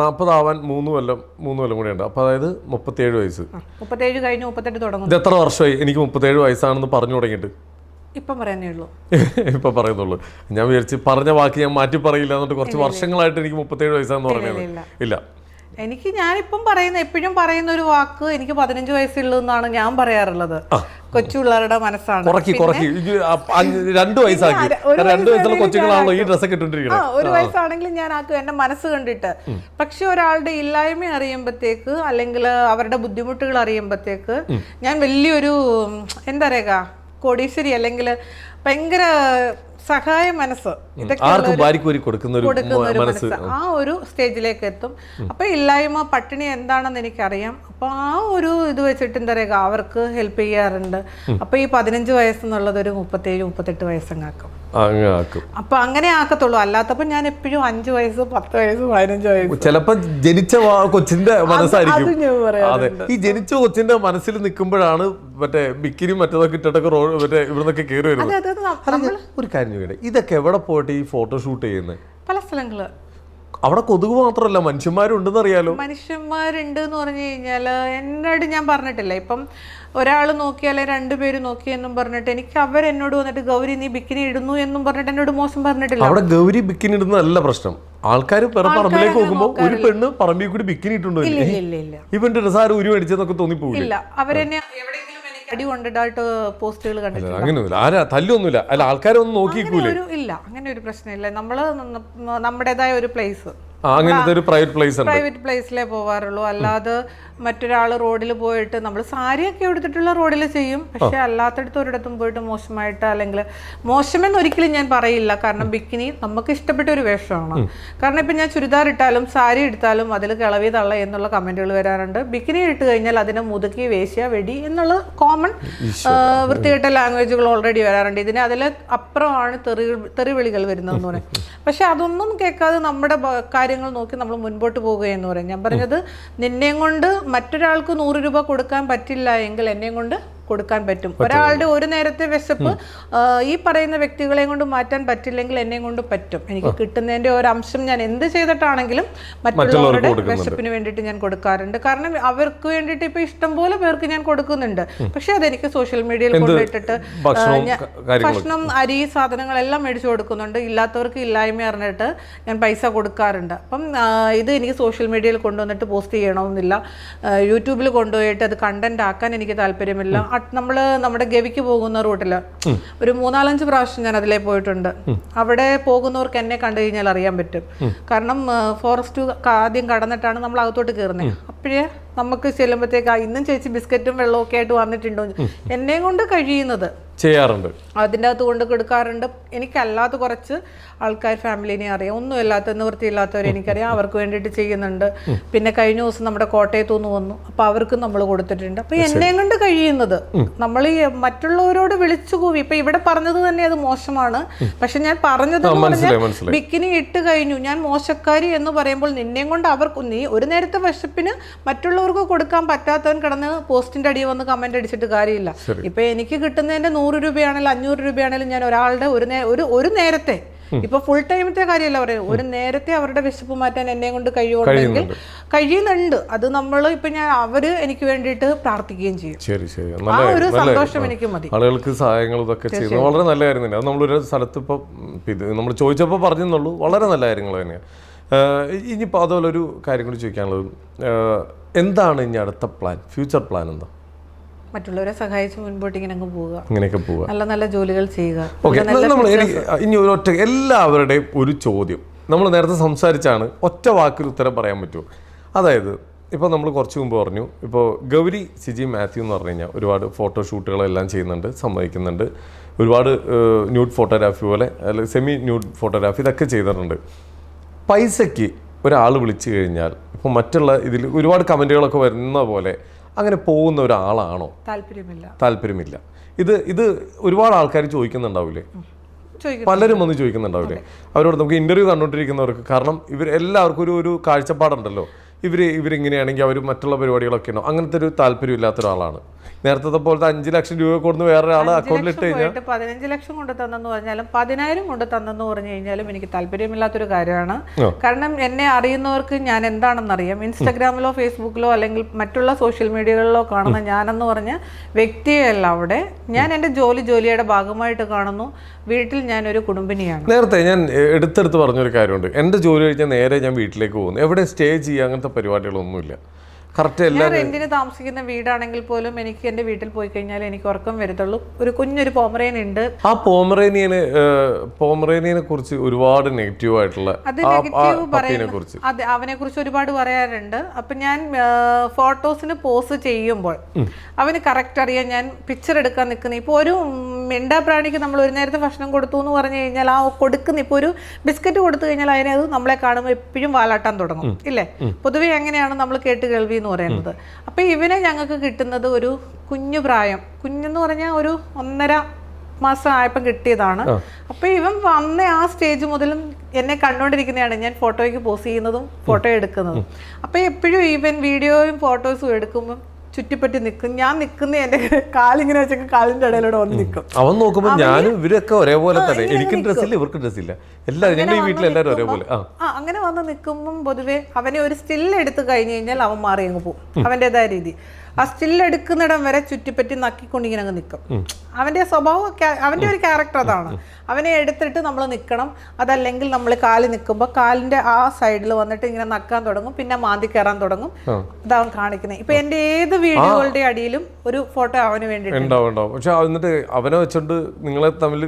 നാൽപ്പതാവാൻ മൂന്ന് കൊല്ലം മൂന്ന് കൊല്ലം കൂടെ ഉണ്ട്. അപ്പൊ അതായത് മുപ്പത്തിയേഴ് വയസ്സ്. മുപ്പത്തേഴ് കഴിഞ്ഞ് മുപ്പത്തെട്ട് തുടങ്ങും. ഇത് എത്ര വർഷമായി? എനിക്ക് മുപ്പത്തേഴ് വയസ്സാണെന്ന് പറഞ്ഞു തുടങ്ങിയിട്ട്. ഇപ്പം പറയാനേ ഉള്ളൂ. ഇപ്പം പറയുന്നുള്ളൂ. ഞാൻ വിചാരിച്ച് പറഞ്ഞ വാക്ക് ഞാൻ മാറ്റി പറയില്ല എന്നിട്ട് കുറച്ച് വർഷങ്ങളായിട്ട് എനിക്ക് മുപ്പത്തേഴ് വയസ്സാന്ന് പറഞ്ഞത്. ഇല്ല. എനിക്ക് ഞാനിപ്പം പറയുന്ന എപ്പോഴും പറയുന്ന ഒരു വാക്ക് എനിക്ക് പതിനഞ്ച് വയസ്സുള്ളൂ എന്നാണ് ഞാൻ പറയാറുള്ളത്. കൊച്ചു പിള്ളേരുടെ മനസ്സാണ്. കുറക്കി രണ്ട് വയസ്സാക്കി. രണ്ട് വയസ്സുള്ള കൊച്ചുങ്ങളാണല്ലോ ഈ ഞാനാക്കും. ഡ്രസ്സൊക്കെ ഇട്ടുകൊണ്ടിരിക്കുന്നത് ഒരു വയസ്സാണെങ്കിലും ഞാൻ ആക്കും എന്റെ മനസ്സ് കണ്ടിട്ട്. പക്ഷെ ഒരാളുടെ ഇല്ലായ്മ അറിയുമ്പത്തേക്ക് അല്ലെങ്കിൽ അവരുടെ ബുദ്ധിമുട്ടുകൾ അറിയുമ്പത്തേക്ക് ഞാൻ വലിയൊരു എന്താ പറയുക കോടീശ്വരി അല്ലെങ്കിൽ ഭയങ്കര സഹായ മനസ്സ്. ഇതൊക്കെ കൊടുക്കുന്ന ഒരു മനസ്സ്. ആ ഒരു സ്റ്റേജിലേക്ക് എത്തും അപ്പൊ ഇല്ലായ്മ പട്ടിണി എന്താണെന്ന് എനിക്കറിയാം. അപ്പൊ ആ ഒരു ഇത് വെച്ചിട്ട് എന്താ പറയുക അവർക്ക് ഹെൽപ്പ് ചെയ്യാറുണ്ട്. അപ്പൊ ഈ പതിനഞ്ച് വയസ്സെന്നുള്ളത് ഒരു മുപ്പത്തേഴ് മുപ്പത്തെട്ട് വയസ്സങ്ങാക്കും. അപ്പൊ അങ്ങനെ ആക്കത്തുള്ളൂ. അല്ലാത്തപ്പോ ഞാൻ എപ്പോഴും അഞ്ച് വയസ്സ് പത്ത് വയസ്സ് പതിനഞ്ച് വയസ്സ്. ചിലപ്പോ ജനിച്ച കൊച്ചിന്റെ മനസ്സായിരിക്കും. അത് ഈ ജനിച്ച കൊച്ചിന്റെ മനസ്സിൽ നിൽക്കുമ്പോഴാണ് മറ്റേ ബിക്കിനും മറ്റേതൊക്കെ ഇട്ടിട്ടൊക്കെ റോ മറ്റേ ഇവിടുന്നൊക്കെ കയറി വരുന്നത്. ഒരു കാര്യം ചോദിക്കട്ടെ? ഇതൊക്കെ എവിടെ പോയിട്ട് ഈ ഫോട്ടോ ഷൂട്ട് ചെയ്യുന്നത് പല സ്ഥലങ്ങൾ. അവിടെ കൊതുക് മാത്രമല്ല മനുഷ്യന്മാരുണ്ടെന്ന് അറിയാലോ മനുഷ്യന്മാരുണ്ട് എന്ന് പറഞ്ഞു കഴിഞ്ഞാൽ എന്നോട് ഞാൻ പറഞ്ഞിട്ടില്ല. ഇപ്പം ഒരാൾ നോക്കിയാലേ രണ്ടുപേര് നോക്കി എന്നും പറഞ്ഞിട്ട് എനിക്ക് അവരെന്നോട് വന്നിട്ട് ഗൗരി നീ ബിക്കിനി ഇടുന്നു എന്നും പറഞ്ഞിട്ട് എന്നോട് മോശം പറഞ്ഞിട്ടില്ല. അവിടെ ഗൗരി ബിക്കിനി ഇടുന്നതല്ല പ്രശ്നം. ആൾക്കാർ പറമ്പിലേക്ക് നോക്കുമ്പോൾ ഒരു പെണ്ണ് പറമ്പിൽ കൂടി ബിക്കിനി ഇട്ടുണ്ടോ ഇവന്റെ രസാരം ഉരു മേടിച്ചെന്നൊക്കെ തോന്നിപ്പോകില്ല അവരെന്നെ അടി കൊണ്ടിട്ടായിട്ട് പോസ്റ്റുകൾ കണ്ടിട്ടുണ്ട് ആരാ? തല്ലൊന്നുമില്ല. അല്ല ആൾക്കാരൊന്നും അങ്ങനെ നോക്കിക്കൂലേ ഒരു ഇല്ല അങ്ങനെ ഒരു പ്രശ്നമില്ല. നമ്മൾ നമ്മുടേതായ ഒരു പ്ലേസ് അങ്ങനത്തെ ഒരു പ്രൈവറ്റ് പ്ലേസ് പ്രൈവറ്റ് പ്ലേസിലേ പോവാറുള്ളൂ. അല്ലാതെ മറ്റൊരാൾ റോഡിൽ പോയിട്ട് നമ്മൾ സാരിയൊക്കെ എടുത്തിട്ടുള്ള റോഡിൽ ചെയ്യും. പക്ഷെ അല്ലാത്തടത്ത് ഒരിടത്തും പോയിട്ട് മോശമായിട്ട് അല്ലെങ്കിൽ മോശമെന്ന് ഒരിക്കലും ഞാൻ പറയില്ല. കാരണം ബിക്കിനി നമുക്ക് ഇഷ്ടപ്പെട്ട ഒരു വേഷമാണ്. കാരണം ഇപ്പം ഞാൻ ചുരിദാർ ഇട്ടാലും സാരി എടുത്താലും അതിൽ കിളവി തള്ള എന്നുള്ള കമന്റുകൾ വരാറുണ്ട്. ബിക്കിനി ഇട്ട് കഴിഞ്ഞാൽ അതിനെ മുതുക്കി വേശ്യ വെടി എന്നുള്ള കോമൺ വൃത്തികെട്ട ലാംഗ്വേജുകൾ ഓൾറെഡി വരാറുണ്ട്. ഇതിന് അതിൽ അപ്പുറമാണ് തെറി തെറിവിളികൾ വരുന്നതെന്ന് പറയും. പക്ഷെ അതൊന്നും കേൾക്കാതെ നമ്മുടെ കാര്യങ്ങൾ നോക്കി നമ്മൾ മുൻപോട്ട് പോകുകയെന്ന് പറയും. ഞാൻ പറഞ്ഞത് നിന്നെയും കൊണ്ട് മറ്റൊരാൾക്ക് നൂറ് രൂപ കൊടുക്കാൻ പറ്റില്ല എങ്കിൽ എന്നെയും കൊണ്ട് കൊടുക്കാൻ പറ്റും. ഒരാളുടെ ഒരു നേരത്തെ വിശപ്പ് ഈ പറയുന്ന വ്യക്തികളെ കൊണ്ട് മാറ്റാൻ പറ്റില്ലെങ്കിൽ എന്നെ കൊണ്ട് പറ്റും. എനിക്ക് കിട്ടുന്നതിന്റെ ഒരു അംശം ഞാൻ എന്ത് ചെയ്തിട്ടാണെങ്കിലും മറ്റുള്ളവരുടെ വിശപ്പിന് വേണ്ടിയിട്ട് ഞാൻ കൊടുക്കാറുണ്ട്. കാരണം അവർക്ക് വേണ്ടിയിട്ട് ഇപ്പൊ ഇഷ്ടംപോലെ പേർക്ക് ഞാൻ കൊടുക്കുന്നുണ്ട്. പക്ഷെ അതെനിക്ക് സോഷ്യൽ മീഡിയയിൽ കൊണ്ടിട്ടിട്ട് ഭക്ഷണം അരി സാധനങ്ങളെല്ലാം മേടിച്ചു കൊടുക്കുന്നുണ്ട്. ഇല്ലാത്തവർക്ക് ഇല്ലായ്മ അറിഞ്ഞിട്ട് ഞാൻ പൈസ കൊടുക്കാറുണ്ട്. അപ്പം ഇത് എനിക്ക് സോഷ്യൽ മീഡിയയിൽ കൊണ്ടുവന്നിട്ട് പോസ്റ്റ് ചെയ്യണമെന്നില്ല. യൂട്യൂബിൽ കൊണ്ടുപോയിട്ട് അത് കണ്ടന്റ് ആക്കാൻ എനിക്ക് താല്പര്യമില്ല. നമ്മൾ നമ്മുടെ ഗവിക്ക് പോകുന്ന റൂട്ടിൽ ഒരു മൂന്നാലഞ്ച് പ്രാവശ്യം ഞാൻ അതിലേ പോയിട്ടുണ്ട്. അവിടെ പോകുന്നവർക്ക് എന്നെ കണ്ടു കഴിഞ്ഞാൽ അറിയാൻ പറ്റും. കാരണം ഫോറസ്റ്റ് ആദ്യം കടന്നിട്ടാണ് നമ്മൾ അകത്തോട്ട് കയറുന്നത് അപ്പോഴേ നമുക്ക് ചെല്ലുമ്പോഴത്തേക്ക് "ആ, ഇന്നും ചേച്ചി ബിസ്ക്കറ്റും വെള്ളവും ഒക്കെ ആയിട്ട് വന്നിട്ടുണ്ടോ? എന്നെയും കൊണ്ട് കഴിയുന്നത്. ചെയ്യാറുണ്ട്. അതിന്റെ അകത്ത് കൊണ്ട് കൊടുക്കാറുണ്ട്. എനിക്കല്ലാത്ത കുറച്ച് ആൾക്കാർ ഫാമിലിനെ അറിയാം. ഒന്നും ഇല്ലാത്ത നിവൃത്തിയില്ലാത്തവരെ എനിക്കറിയാം. അവർക്ക് വേണ്ടിയിട്ട് ചെയ്യുന്നുണ്ട്. പിന്നെ കഴിഞ്ഞ ദിവസം നമ്മുടെ കോട്ടയത്തു നിന്ന് വന്നു. അപ്പോൾ അവർക്കും നമ്മൾ കൊടുത്തിട്ടുണ്ട്. അപ്പോൾ എന്നെയും കൊണ്ട് കഴിയുന്നത്. നമ്മൾ ഈ മറ്റുള്ളവരോട് വിളിച്ചു കൂവി. ഇപ്പം ഇവിടെ പറഞ്ഞത് തന്നെ അത് മോശമാണ്. പക്ഷെ ഞാൻ പറഞ്ഞത് എന്ന് ബിക്കിനി ഇട്ട് കഴിഞ്ഞു. ഞാൻ മോശക്കാരി എന്ന് പറയുമ്പോൾ നിന്നെയും കൊണ്ട് അവർക്ക് നീ ഒരു നേരത്തെ വിശപ്പിന് മറ്റുള്ളവർക്ക് കൊടുക്കാൻ പറ്റാത്തവൻ കിടന്ന് പോസ്റ്റിന്റെ അടിയിൽ വന്ന് കമന്റ് അടിച്ചിട്ട് കാര്യമില്ല. ഇപ്പൊ എനിക്ക് കിട്ടുന്നതിന്റെ നൂറ് രൂപയാണെങ്കിലും അഞ്ഞൂറ് രൂപയാണെങ്കിലും ഞാൻ ഒരാളുടെ ഒരു നേ- ഒരു ഒരു നേരത്തെ ഇപ്പൊ ഫുൾ ടൈമത്തെ കാര്യമല്ല പറയുന്നത് ഒരു നേരത്തെ അവരുടെ വിശപ്പ് മാറ്റാൻ എന്നെ കൊണ്ട് കഴിയുകയാണെങ്കിൽ കഴിയുന്നുണ്ട്. അത് നമ്മൾ ഇപ്പൊ ഞാൻ അവർ എനിക്ക് വേണ്ടിയിട്ട് പ്രാർത്ഥിക്കുകയും ചെയ്യും. ശരി ശരി. ആ ഒരു സന്തോഷം എനിക്ക് മതി. ആളുകൾക്ക് സഹായങ്ങൾ ഇതൊക്കെ ചെയ്യുന്നത് വളരെ നല്ല കാര്യം തന്നെയാണ് അത് നമ്മളൊരു സ്ഥലത്ത് ഇപ്പൊ ഇത് നമ്മൾ ചോദിച്ചപ്പോൾ പറഞ്ഞെന്നുള്ളൂ. വളരെ നല്ല കാര്യങ്ങൾ തന്നെയാണ് ഇനിയിപ്പോൾ അതുപോലെ ഒരു കാര്യം കൂടി ചോദിക്കാനുള്ളത്. എന്താണ് ഇനി അടുത്ത പ്ലാൻ ഫ്യൂച്ചർ പ്ലാൻ എന്താ? മറ്റുള്ളവരെ സഹായിച്ച് മുൻപോട്ട് ഇങ്ങനെ അങ്ങ് പോവുക. ഇങ്ങനെയൊക്കെ പോവുക. നല്ല നല്ല ജോലികൾ ചെയ്യുക. ഓക്കെ നമ്മൾ ഇനി ഒരൊറ്റ എല്ലാവരുടെയും ഒരു ചോദ്യം. നമ്മൾ നേരത്തെ സംസാരിച്ചാണ് ഒറ്റ വാക്കിൽ ഉത്തരം പറയാൻ പറ്റുമോ? അതായത് ഇപ്പോൾ നമ്മൾ കുറച്ച് മുമ്പ് പറഞ്ഞു ഇപ്പോൾ ഗൗരി സിജി മാത്യു എന്ന് പറഞ്ഞു കഴിഞ്ഞാൽ ഒരുപാട് ഫോട്ടോഷൂട്ടുകളെല്ലാം ചെയ്യുന്നുണ്ട് സമ്മതിക്കുന്നുണ്ട്. ഒരുപാട് ന്യൂഡ് ഫോട്ടോഗ്രാഫി പോലെ അല്ലെങ്കിൽ സെമി ന്യൂഡ് ഫോട്ടോഗ്രാഫി ഇതൊക്കെ ചെയ്തിട്ടുണ്ട്. പൈസയ്ക്ക് ഒരാൾ വിളിച്ചു കഴിഞ്ഞാൽ ഇപ്പോൾ മറ്റുള്ള ഇതിൽ ഒരുപാട് കമന്റുകളൊക്കെ വരുന്ന പോലെ അങ്ങനെ പോകുന്ന ഒരാളാണോ? താല്പര്യമില്ല. താല്പര്യമില്ല. ഇത് ഇത് ഒരുപാട് ആൾക്കാർ ചോദിക്കുന്നുണ്ടാവില്ലേ ചോദിക്കും പലരും വന്ന് ചോദിക്കുന്നുണ്ടാവില്ലേ അവരോട് നമുക്ക് ഇന്റർവ്യൂ കണ്ടുകൊണ്ടിരിക്കുന്നവർക്ക് കാരണം ഇവർ എല്ലാവർക്കും ഒരു ഒരു കാഴ്ചപ്പാടുണ്ടല്ലോ. ഇവർ ഇവരിങ്ങനെയാണെങ്കിൽ അവർ മറ്റുള്ള പരിപാടികളൊക്കെ ഉണ്ടോ അങ്ങനത്തെ ഒരു താല്പര്യം ഇല്ലാത്ത ഒരാളാണ്. നേരത്തെ പോലത്തെ അഞ്ച് ലക്ഷം രൂപ കൊടുത്ത് വേറെ ഒരാളെ അക്കൗണ്ടിൽ ഇട്ട് കഴിഞ്ഞാൽ പതിനഞ്ച് ലക്ഷം കൊണ്ട് തന്നെന്ന് പറഞ്ഞാലും പതിനായിരം കൊണ്ട് തന്നെന്ന് പറഞ്ഞു കഴിഞ്ഞാലും എനിക്ക് താല്പര്യമില്ലാത്തൊരു കാര്യമാണ്. കാരണം എന്നെ അറിയുന്നവർക്ക് ഞാൻ എന്താണെന്ന് അറിയാം. ഇൻസ്റ്റാഗ്രാമിലോ ഫേസ്ബുക്കിലോ അല്ലെങ്കിൽ മറ്റുള്ള സോഷ്യൽ മീഡിയകളിലോ കാണുന്ന ഞാനെന്ന് പറഞ്ഞ വ്യക്തിയല്ല അവിടെ. ഞാൻ എന്റെ ജോലി ജോലിയുടെ ഭാഗമായിട്ട് കാണുന്നു. വീട്ടിൽ ഞാൻ ഒരു കുടുംബിനിയാണ്. നേരത്തെ ഞാൻ എടുത്തെടുത്ത് പറഞ്ഞൊരു കാര്യമുണ്ട്. എന്റെ ജോലി കഴിഞ്ഞാൽ നേരെ ഞാൻ വീട്ടിലേക്ക് പോകുന്നു. എവിടെ സ്റ്റേ ചെയ്യുക അങ്ങനത്തെ പരിപാടികളൊന്നുമില്ല. കറക്റ്റ് എല്ലാ ഞാൻ റെന്റിന് താമസിക്കുന്ന വീടാണെങ്കിൽ പോലും എനിക്ക് എന്റെ വീട്ടിൽ പോയി കഴിഞ്ഞാൽ എനിക്ക് ഉറക്കം വരത്തുള്ളൂ. ഒരു കുഞ്ഞൊരു പോമറേൻ ഉണ്ട്. ആ പോമറേനിയന് പോമറേനിയനെ കുറിച്ച് ഒരുപാട് നെഗറ്റീവ് ആയിട്ടുള്ള നെഗറ്റീവ് പറയുന്നു അതെ അവനെ കുറിച്ച് ഒരുപാട് പറയാറുണ്ട്. അപ്പൊ ഞാൻ ഫോട്ടോസിന് പോസ് ചെയ്യുമ്പോൾ അവന് കറക്റ്റ് അറിയാൻ ഞാൻ പിക്ചർ എടുക്കാൻ നിൽക്കുന്ന ഇപ്പൊ ഒരു മിണ്ടാ പ്രാണിക്ക് നമ്മൾ ഒരു നേരത്തെ ഭക്ഷണം കൊടുത്തു എന്ന് പറഞ്ഞു കഴിഞ്ഞാൽ ആ കൊടുക്കുന്ന ഇപ്പോൾ ഒരു ബിസ്ക്കറ്റ് കൊടുത്തു കഴിഞ്ഞാൽ അതിനെ അത് നമ്മളെ കാണുമ്പോൾ എപ്പോഴും വാലാട്ടാൻ തുടങ്ങും ഇല്ലേ? പൊതുവെ എങ്ങനെയാണ് നമ്മൾ കേട്ട് കേൾവി എന്ന് പറയുന്നത്. അപ്പൊ ഇവനെ ഞങ്ങൾക്ക് കിട്ടുന്നത് ഒരു കുഞ്ഞു പ്രായം. കുഞ്ഞെന്ന് പറഞ്ഞാൽ ഒരു ഒന്നര മാസം ആയപ്പം കിട്ടിയതാണ്. അപ്പൊ ഇവൻ വന്ന ആ സ്റ്റേജ് മുതലും എന്നെ കണ്ടുകൊണ്ടിരിക്കുന്നതാണ് ഞാൻ ഫോട്ടോയ്ക്ക് പോസ് ചെയ്യുന്നതും ഫോട്ടോ എടുക്കുന്നതും. അപ്പൊ എപ്പോഴും ഇവൻ വീഡിയോയും ഫോട്ടോസും എടുക്കുമ്പോൾ ചുറ്റിപ്പറ്റി നിൽക്കും ഞാൻ നിൽക്കുന്ന എന്റെ കാലിങ്ങനെ വെച്ചൊക്കെ കാലിന്റെ ഇടയിലൂടെ വന്ന് നിൽക്കും അവൻ നോക്കുമ്പോൾ ഞാനും ഇവരൊക്കെ ഒരേപോലെ തന്നെ. എനിക്കും ഡ്രസ്സില്ല ഇവർക്കും ഡ്രസ്സില്ല. എല്ലാവരും ഞങ്ങൾ ഈ വീട്ടിൽ എല്ലാവരും ഒരേപോലെ. ആ. ആ അങ്ങനെ വന്ന് നിൽക്കുമ്പം പൊതുവെ അവനെ ഒരു സ്റ്റിൽ എടുത്തു കഴിഞ്ഞു കഴിഞ്ഞാൽ അവൻ മാറി അങ്ങ് പോകും. അവന്റെതായ രീതി. ആ സ്റ്റിൽ എടുക്കുന്നിടം വരെ ചുറ്റിപ്പറ്റി നക്കിക്കൊണ്ടിങ്ങനെ അങ്ങ് നിൽക്കും അവന്റെ സ്വഭാവം അവന്റെ അവന്റെ ഒരു ക്യാരക്ടർ അതാണ്. അവനെ എടുത്തിട്ട് നമ്മൾ നിൽക്കണം അതല്ലെങ്കിൽ നമ്മൾ കാൽ നിൽക്കുമ്പോൾ കാലിന്റെ ആ സൈഡിൽ വന്നിട്ട് ഇങ്ങനെ നക്കാൻ തുടങ്ങും. പിന്നെ മാന്തി കയറാൻ തുടങ്ങും. ഇതവൻ കാണിക്കുന്നത് ഇപ്പൊ എന്റെ ഏത് വീഡിയോകളുടെ അടിയിലും ഒരു ഫോട്ടോ അവന് വേണ്ടിയിട്ട് ഉണ്ടാവും ഉണ്ടാവും. പക്ഷെ എന്നിട്ട് അവനെ വെച്ചോണ്ട് നിങ്ങളെ തമ്മിൽ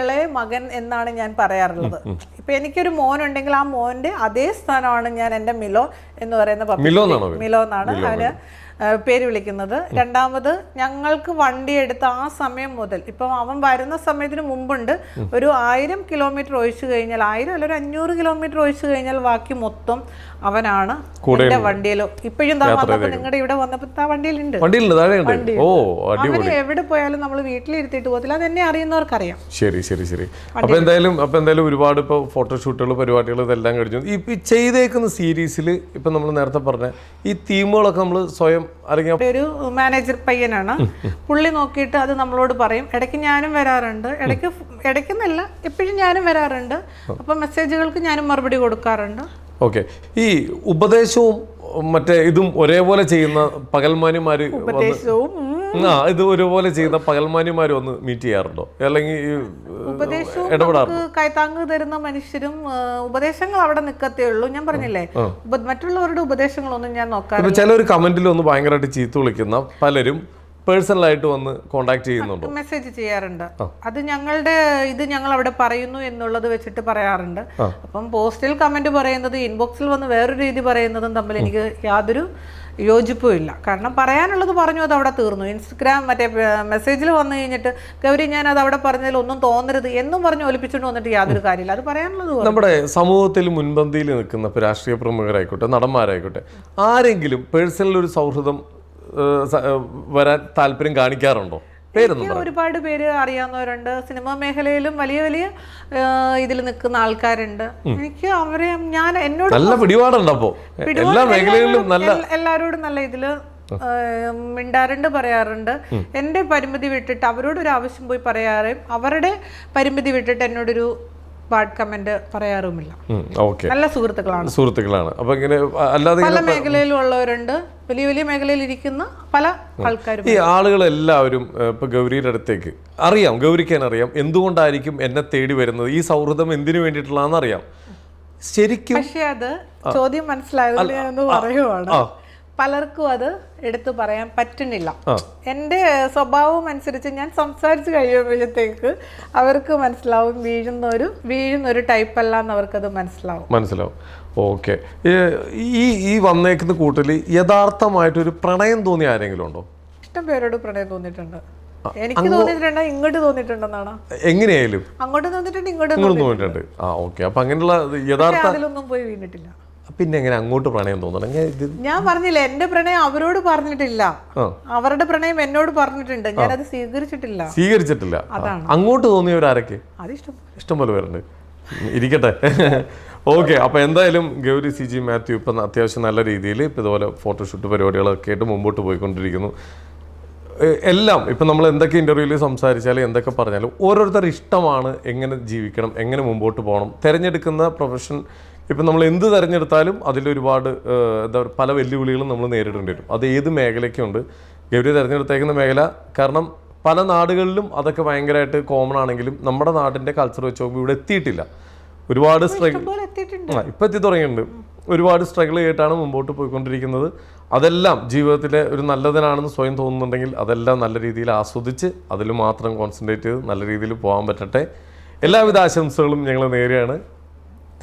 ഇളയ മകൻ എന്നാണ് ഞാൻ പറയാറുള്ളത്. ഇപ്പൊ എനിക്കൊരു മോനുണ്ടെങ്കിൽ ആ മോന്റെ അതേ സ്ഥാനമാണ് ഞാൻ എന്റെ മിലോ എന്ന് പറയുന്ന പബ്ലിക് മിലോന്നാണ് എന്നാണ് അവന് പേര് വിളിക്കുന്നത്. രണ്ടാമത് ഞങ്ങൾക്ക് വണ്ടി എടുത്ത ആ സമയം മുതൽ ഇപ്പം അവൻ വരുന്ന സമയത്തിന് മുമ്പുണ്ട് ഒരു ആയിരം കിലോമീറ്റർ ഒഴിച്ചു കഴിഞ്ഞാൽ ആയിരം അല്ല ഒരു അഞ്ഞൂറ് കിലോമീറ്റർ ഒഴിച്ചു കഴിഞ്ഞാൽ ബാക്കി മൊത്തം അവനാണ് എന്റെ വണ്ടിയിലോ ഇപ്പോഴും നിങ്ങളുടെ ഇവിടെ വന്നപ്പോ വണ്ടിയിലുണ്ട്. അവന് എവിടെ പോയാലും നമ്മൾ വീട്ടിലിരുത്തിയിട്ട് പോകത്തില്ല. അത് എന്നെ അറിയുന്നവർക്കറിയാം. ശരി ശരി ശരി. അപ്പൊ എന്തായാലും അപ്പൊ എന്തായാലും ഒരുപാട് ഇപ്പൊ ഫോട്ടോഷൂട്ടുകൾ പരിപാടികൾ ഇതെല്ലാം കഴിഞ്ഞു. ഈ ചെയ്തേക്കുന്ന സീരീസിൽ ഇപ്പൊ നമ്മൾ നേരത്തെ പറഞ്ഞ ഈ തീമുകളൊക്കെ നമ്മൾ സ്വയം ഇവിടെ ഒരു മാനേജർ പയ്യനാണ്. പുള്ളി നോക്കിയിട്ട് അത് നമ്മളോട് പറയും ഇടയ്ക്ക് ഞാനും വരാറുണ്ട്. ഇടയ്ക്ക് ഇടയ്ക്കെന്നല്ല എപ്പോഴും ഞാനും വരാറുണ്ട്. അപ്പോൾ മെസ്സേജുകൾക്ക് ഞാനും മറുപടി കൊടുക്കാറുണ്ട്. ഓക്കെ. ഈ ഉപദേശവും മറ്റേ ഇതും ഒരേപോലെ ചെയ്യുന്ന പകൽമാനിമാര് ഉപദേശവും ആ ഇത് ഒരുപോലെ ചെയ്യുന്ന പകൽമാനിമാര് ഒന്ന് മീറ്റ് ചെയ്യാറുണ്ടോ? അല്ലെങ്കിൽ ഇടപെടാറുണ്ടോ? കൈത്താങ്ക് തരുന്ന മനുഷ്യരും ഉപദേശങ്ങൾ അവിടെ നിൽക്കത്തേ ഉള്ളൂ. ഞാൻ പറഞ്ഞില്ലേ മറ്റുള്ളവരുടെ ഉപദേശങ്ങളൊന്നും ഞാൻ നോക്കാറില്ല. ചിലർ കമന്റിൽ ഒന്ന് ഭയങ്കരമായിട്ട് ചീത്ത വിളിക്കുന്ന പലരും പേഴ്സണലായിട്ട് വന്ന് കോണ്ടാക്ട് ചെയ്യുന്നുണ്ട്? മെസ്സേജ് ചെയ്യാറുണ്ട്. അത് ഞങ്ങളുടെ ഇത് ഞങ്ങൾ അവിടെ പറയുന്നു എന്നുള്ളത് വെച്ചിട്ട് പറയാറുണ്ട്. അപ്പം പോസ്റ്റിൽ കമന്റ് പറയുന്നത് ഇൻബോക്സിൽ വന്ന് വേറൊരു രീതി പറയുന്നതും തമ്മിൽ എനിക്ക് യാതൊരു യോജിപ്പും ഇല്ല കാരണം പറയാനുള്ളത് പറഞ്ഞു അത് അവിടെ തീർന്നു. ഇൻസ്റ്റഗ്രാം മറ്റേ മെസ്സേജിൽ വന്നു കഴിഞ്ഞിട്ട് ഗൗരി ഞാൻ അത് അവിടെ പറഞ്ഞതിൽ ഒന്നും തോന്നരുത് എന്നും പറഞ്ഞ് ഒലിപ്പിച്ചുകൊണ്ട് വന്നിട്ട് യാതൊരു കാര്യമില്ല. അത് പറയാനുള്ളത്. നമ്മുടെ സമൂഹത്തിൽ മുൻപന്തിയിൽ നിൽക്കുന്ന രാഷ്ട്രീയ പ്രമുഖരായിക്കോട്ടെ നടന്മാരായിക്കോട്ടെ ആരെങ്കിലും പേഴ്സണൽ ഒരു സൗഹൃദം വരാൻ താല്പര്യം കാണിക്കാറുണ്ടോ? ഒരുപാട് പേര് അറിയാവുന്നവരുണ്ട്. സിനിമാ മേഖലയിലും വലിയ വലിയ ഇതിൽ നിൽക്കുന്ന ആൾക്കാരുണ്ട്. എനിക്ക് അവരെ ഞാൻ എന്നോട് നല്ല പിടിപാടുണ്ട് അപ്പോ. എല്ലാ മേഖലകളിലും നല്ല എല്ലാരോടും നല്ല ഇതിൽ മിണ്ടാറുണ്ട് പറയാറുണ്ട്. എന്റെ പരിമിതി വിട്ടിട്ട് അവരോട് ഒരു ആവശ്യം പോയി പറയാറും. അവരുടെ പരിമിതി വിട്ടിട്ട് എന്നോടൊരു ബാഡ് കമന്റ് പറയാറുമില്ല. നല്ല സുഹൃത്തുക്കളാണ്. സുഹൃത്തുക്കളാണ്. അപ്പൊ ഇങ്ങനെ അല്ലാതെ പല മേഖലയിലുള്ളവരുണ്ട്. വലിയ വലിയ മേഖലയിൽ ഇരിക്കുന്ന പല ആൾക്കാരും ഈ ആളുകളെല്ലാവരും എല്ലാവരും ഇപ്പൊ ഗൗരിയുടെ അടുത്തേക്ക്. അറിയാം ഗൗരിക്കാൻ അറിയാം. എന്തുകൊണ്ടായിരിക്കും എന്നെ തേടി വരുന്നത്? ഈ സൗഹൃദം എന്തിനു വേണ്ടിയിട്ടുള്ളതെന്ന് അറിയാം. ശരിക്കും പക്ഷേ അത് ചോദ്യം മനസ്സിലായത് പറയുവാണ്. പലർക്കും അത് എടുത്തു പറയാൻ പറ്റുന്നില്ല. എന്റെ സ്വഭാവം അനുസരിച്ച് ഞാൻ സംസാരിച്ച് കഴിയുമ്പോഴത്തേക്ക് അവർക്ക് മനസ്സിലാവും വീഴുന്ന ഒരു വീഴുന്ന ഒരു ടൈപ്പ് അല്ല എന്ന് അവർക്കത് മനസ്സിലാവും. മനസ്സിലാവും. ഓക്കെ. ഈ ഈ വന്നേക്കുന്ന കൂട്ടിൽ യഥാർത്ഥമായിട്ടൊരു പ്രണയം തോന്നിയ ആരെങ്കിലും ഉണ്ടോ? ഇഷ്ടം പേരോട് പ്രണയം തോന്നിയിട്ടുണ്ട്. എനിക്ക് തോന്നിയിട്ടുണ്ട്? ഇങ്ങോട്ട് തോന്നിയിട്ടുണ്ടെന്നാണ്? എങ്ങനെയായാലും. അങ്ങോട്ട് തോന്നിയിട്ടുണ്ട് ഇങ്ങോട്ട് തോന്നിയിട്ടുണ്ട്. ആ ഓക്കെ. അപ്പൊ അങ്ങനെയുള്ള യഥാർത്ഥ അതിലൊന്നും പോയി വീണിട്ടില്ല. പിന്നെ എങ്ങനെ അങ്ങോട്ട് പ്രണയം തോന്നണം? ഞാൻ പറഞ്ഞില്ല എന്റെ പ്രണയം അവരോട് പറഞ്ഞിട്ടില്ല. അവരുടെ പ്രണയം എന്നോട് പറഞ്ഞിട്ടുണ്ട്. ഞാൻ അത് സ്വീകരിച്ചിട്ടില്ല. സ്വീകരിച്ചിട്ടില്ല. അങ്ങോട്ട് തോന്നിയവരാരൊക്കെ ഇഷ്ടം ഇഷ്ടംപോലെ പേരുണ്ട്. ഇരിക്കട്ടെ. ഓക്കെ അപ്പോൾ എന്തായാലും ഗൗരി സി ജി മാത്യു ഇപ്പം അത്യാവശ്യം നല്ല രീതിയിൽ ഇപ്പം ഇതുപോലെ ഫോട്ടോഷൂട്ട് പരിപാടികളൊക്കെ ആയിട്ട് മുമ്പോട്ട് പോയിക്കൊണ്ടിരിക്കുന്നു. എല്ലാം ഇപ്പം നമ്മൾ എന്തൊക്കെ ഇന്റർവ്യൂവിൽ സംസാരിച്ചാലും എന്തൊക്കെ പറഞ്ഞാലും ഓരോരുത്തർ ഇഷ്ടമാണ് എങ്ങനെ ജീവിക്കണം എങ്ങനെ മുമ്പോട്ട് പോകണം. തിരഞ്ഞെടുക്കുന്ന പ്രൊഫഷൻ ഇപ്പം നമ്മൾ എന്ത് തിരഞ്ഞെടുത്താലും അതിലൊരുപാട് എന്താ പറയുക പല വെല്ലുവിളികളും നമ്മൾ നേരിടേണ്ടി വരും. അത് ഏത് മേഖലയ്ക്കുണ്ട് ഗൗരി തിരഞ്ഞെടുത്തേക്കുന്ന മേഖല കാരണം പല നാടുകളിലും അതൊക്കെ ഭയങ്കരമായിട്ട് കോമൺ ആണെങ്കിലും നമ്മുടെ നാടിന്റെ കൾച്ചർ വെച്ച് നോക്കുമ്പോൾ ഇവിടെ എത്തിയിട്ടില്ല. ഒരുപാട് സ്ട്രഗിൾ ഇപ്പം എത്തി തുടങ്ങിയിട്ടുണ്ട്. ഒരുപാട് സ്ട്രഗിൾ ചെയ്തിട്ടാണ് മുമ്പോട്ട് പോയിക്കൊണ്ടിരിക്കുന്നത്. അതെല്ലാം ജീവിതത്തിലെ ഒരു നല്ലതിനാണെന്ന് സ്വയം തോന്നുന്നുണ്ടെങ്കിൽ അതെല്ലാം നല്ല രീതിയിൽ ആസ്വദിച്ച് അതിൽ മാത്രം കോൺസെൻട്രേറ്റ് ചെയ്ത് നല്ല രീതിയിൽ പോകാൻ പറ്റട്ടെ. എല്ലാവിധ ആശംസകളും ഞങ്ങൾ നേരെയാണ്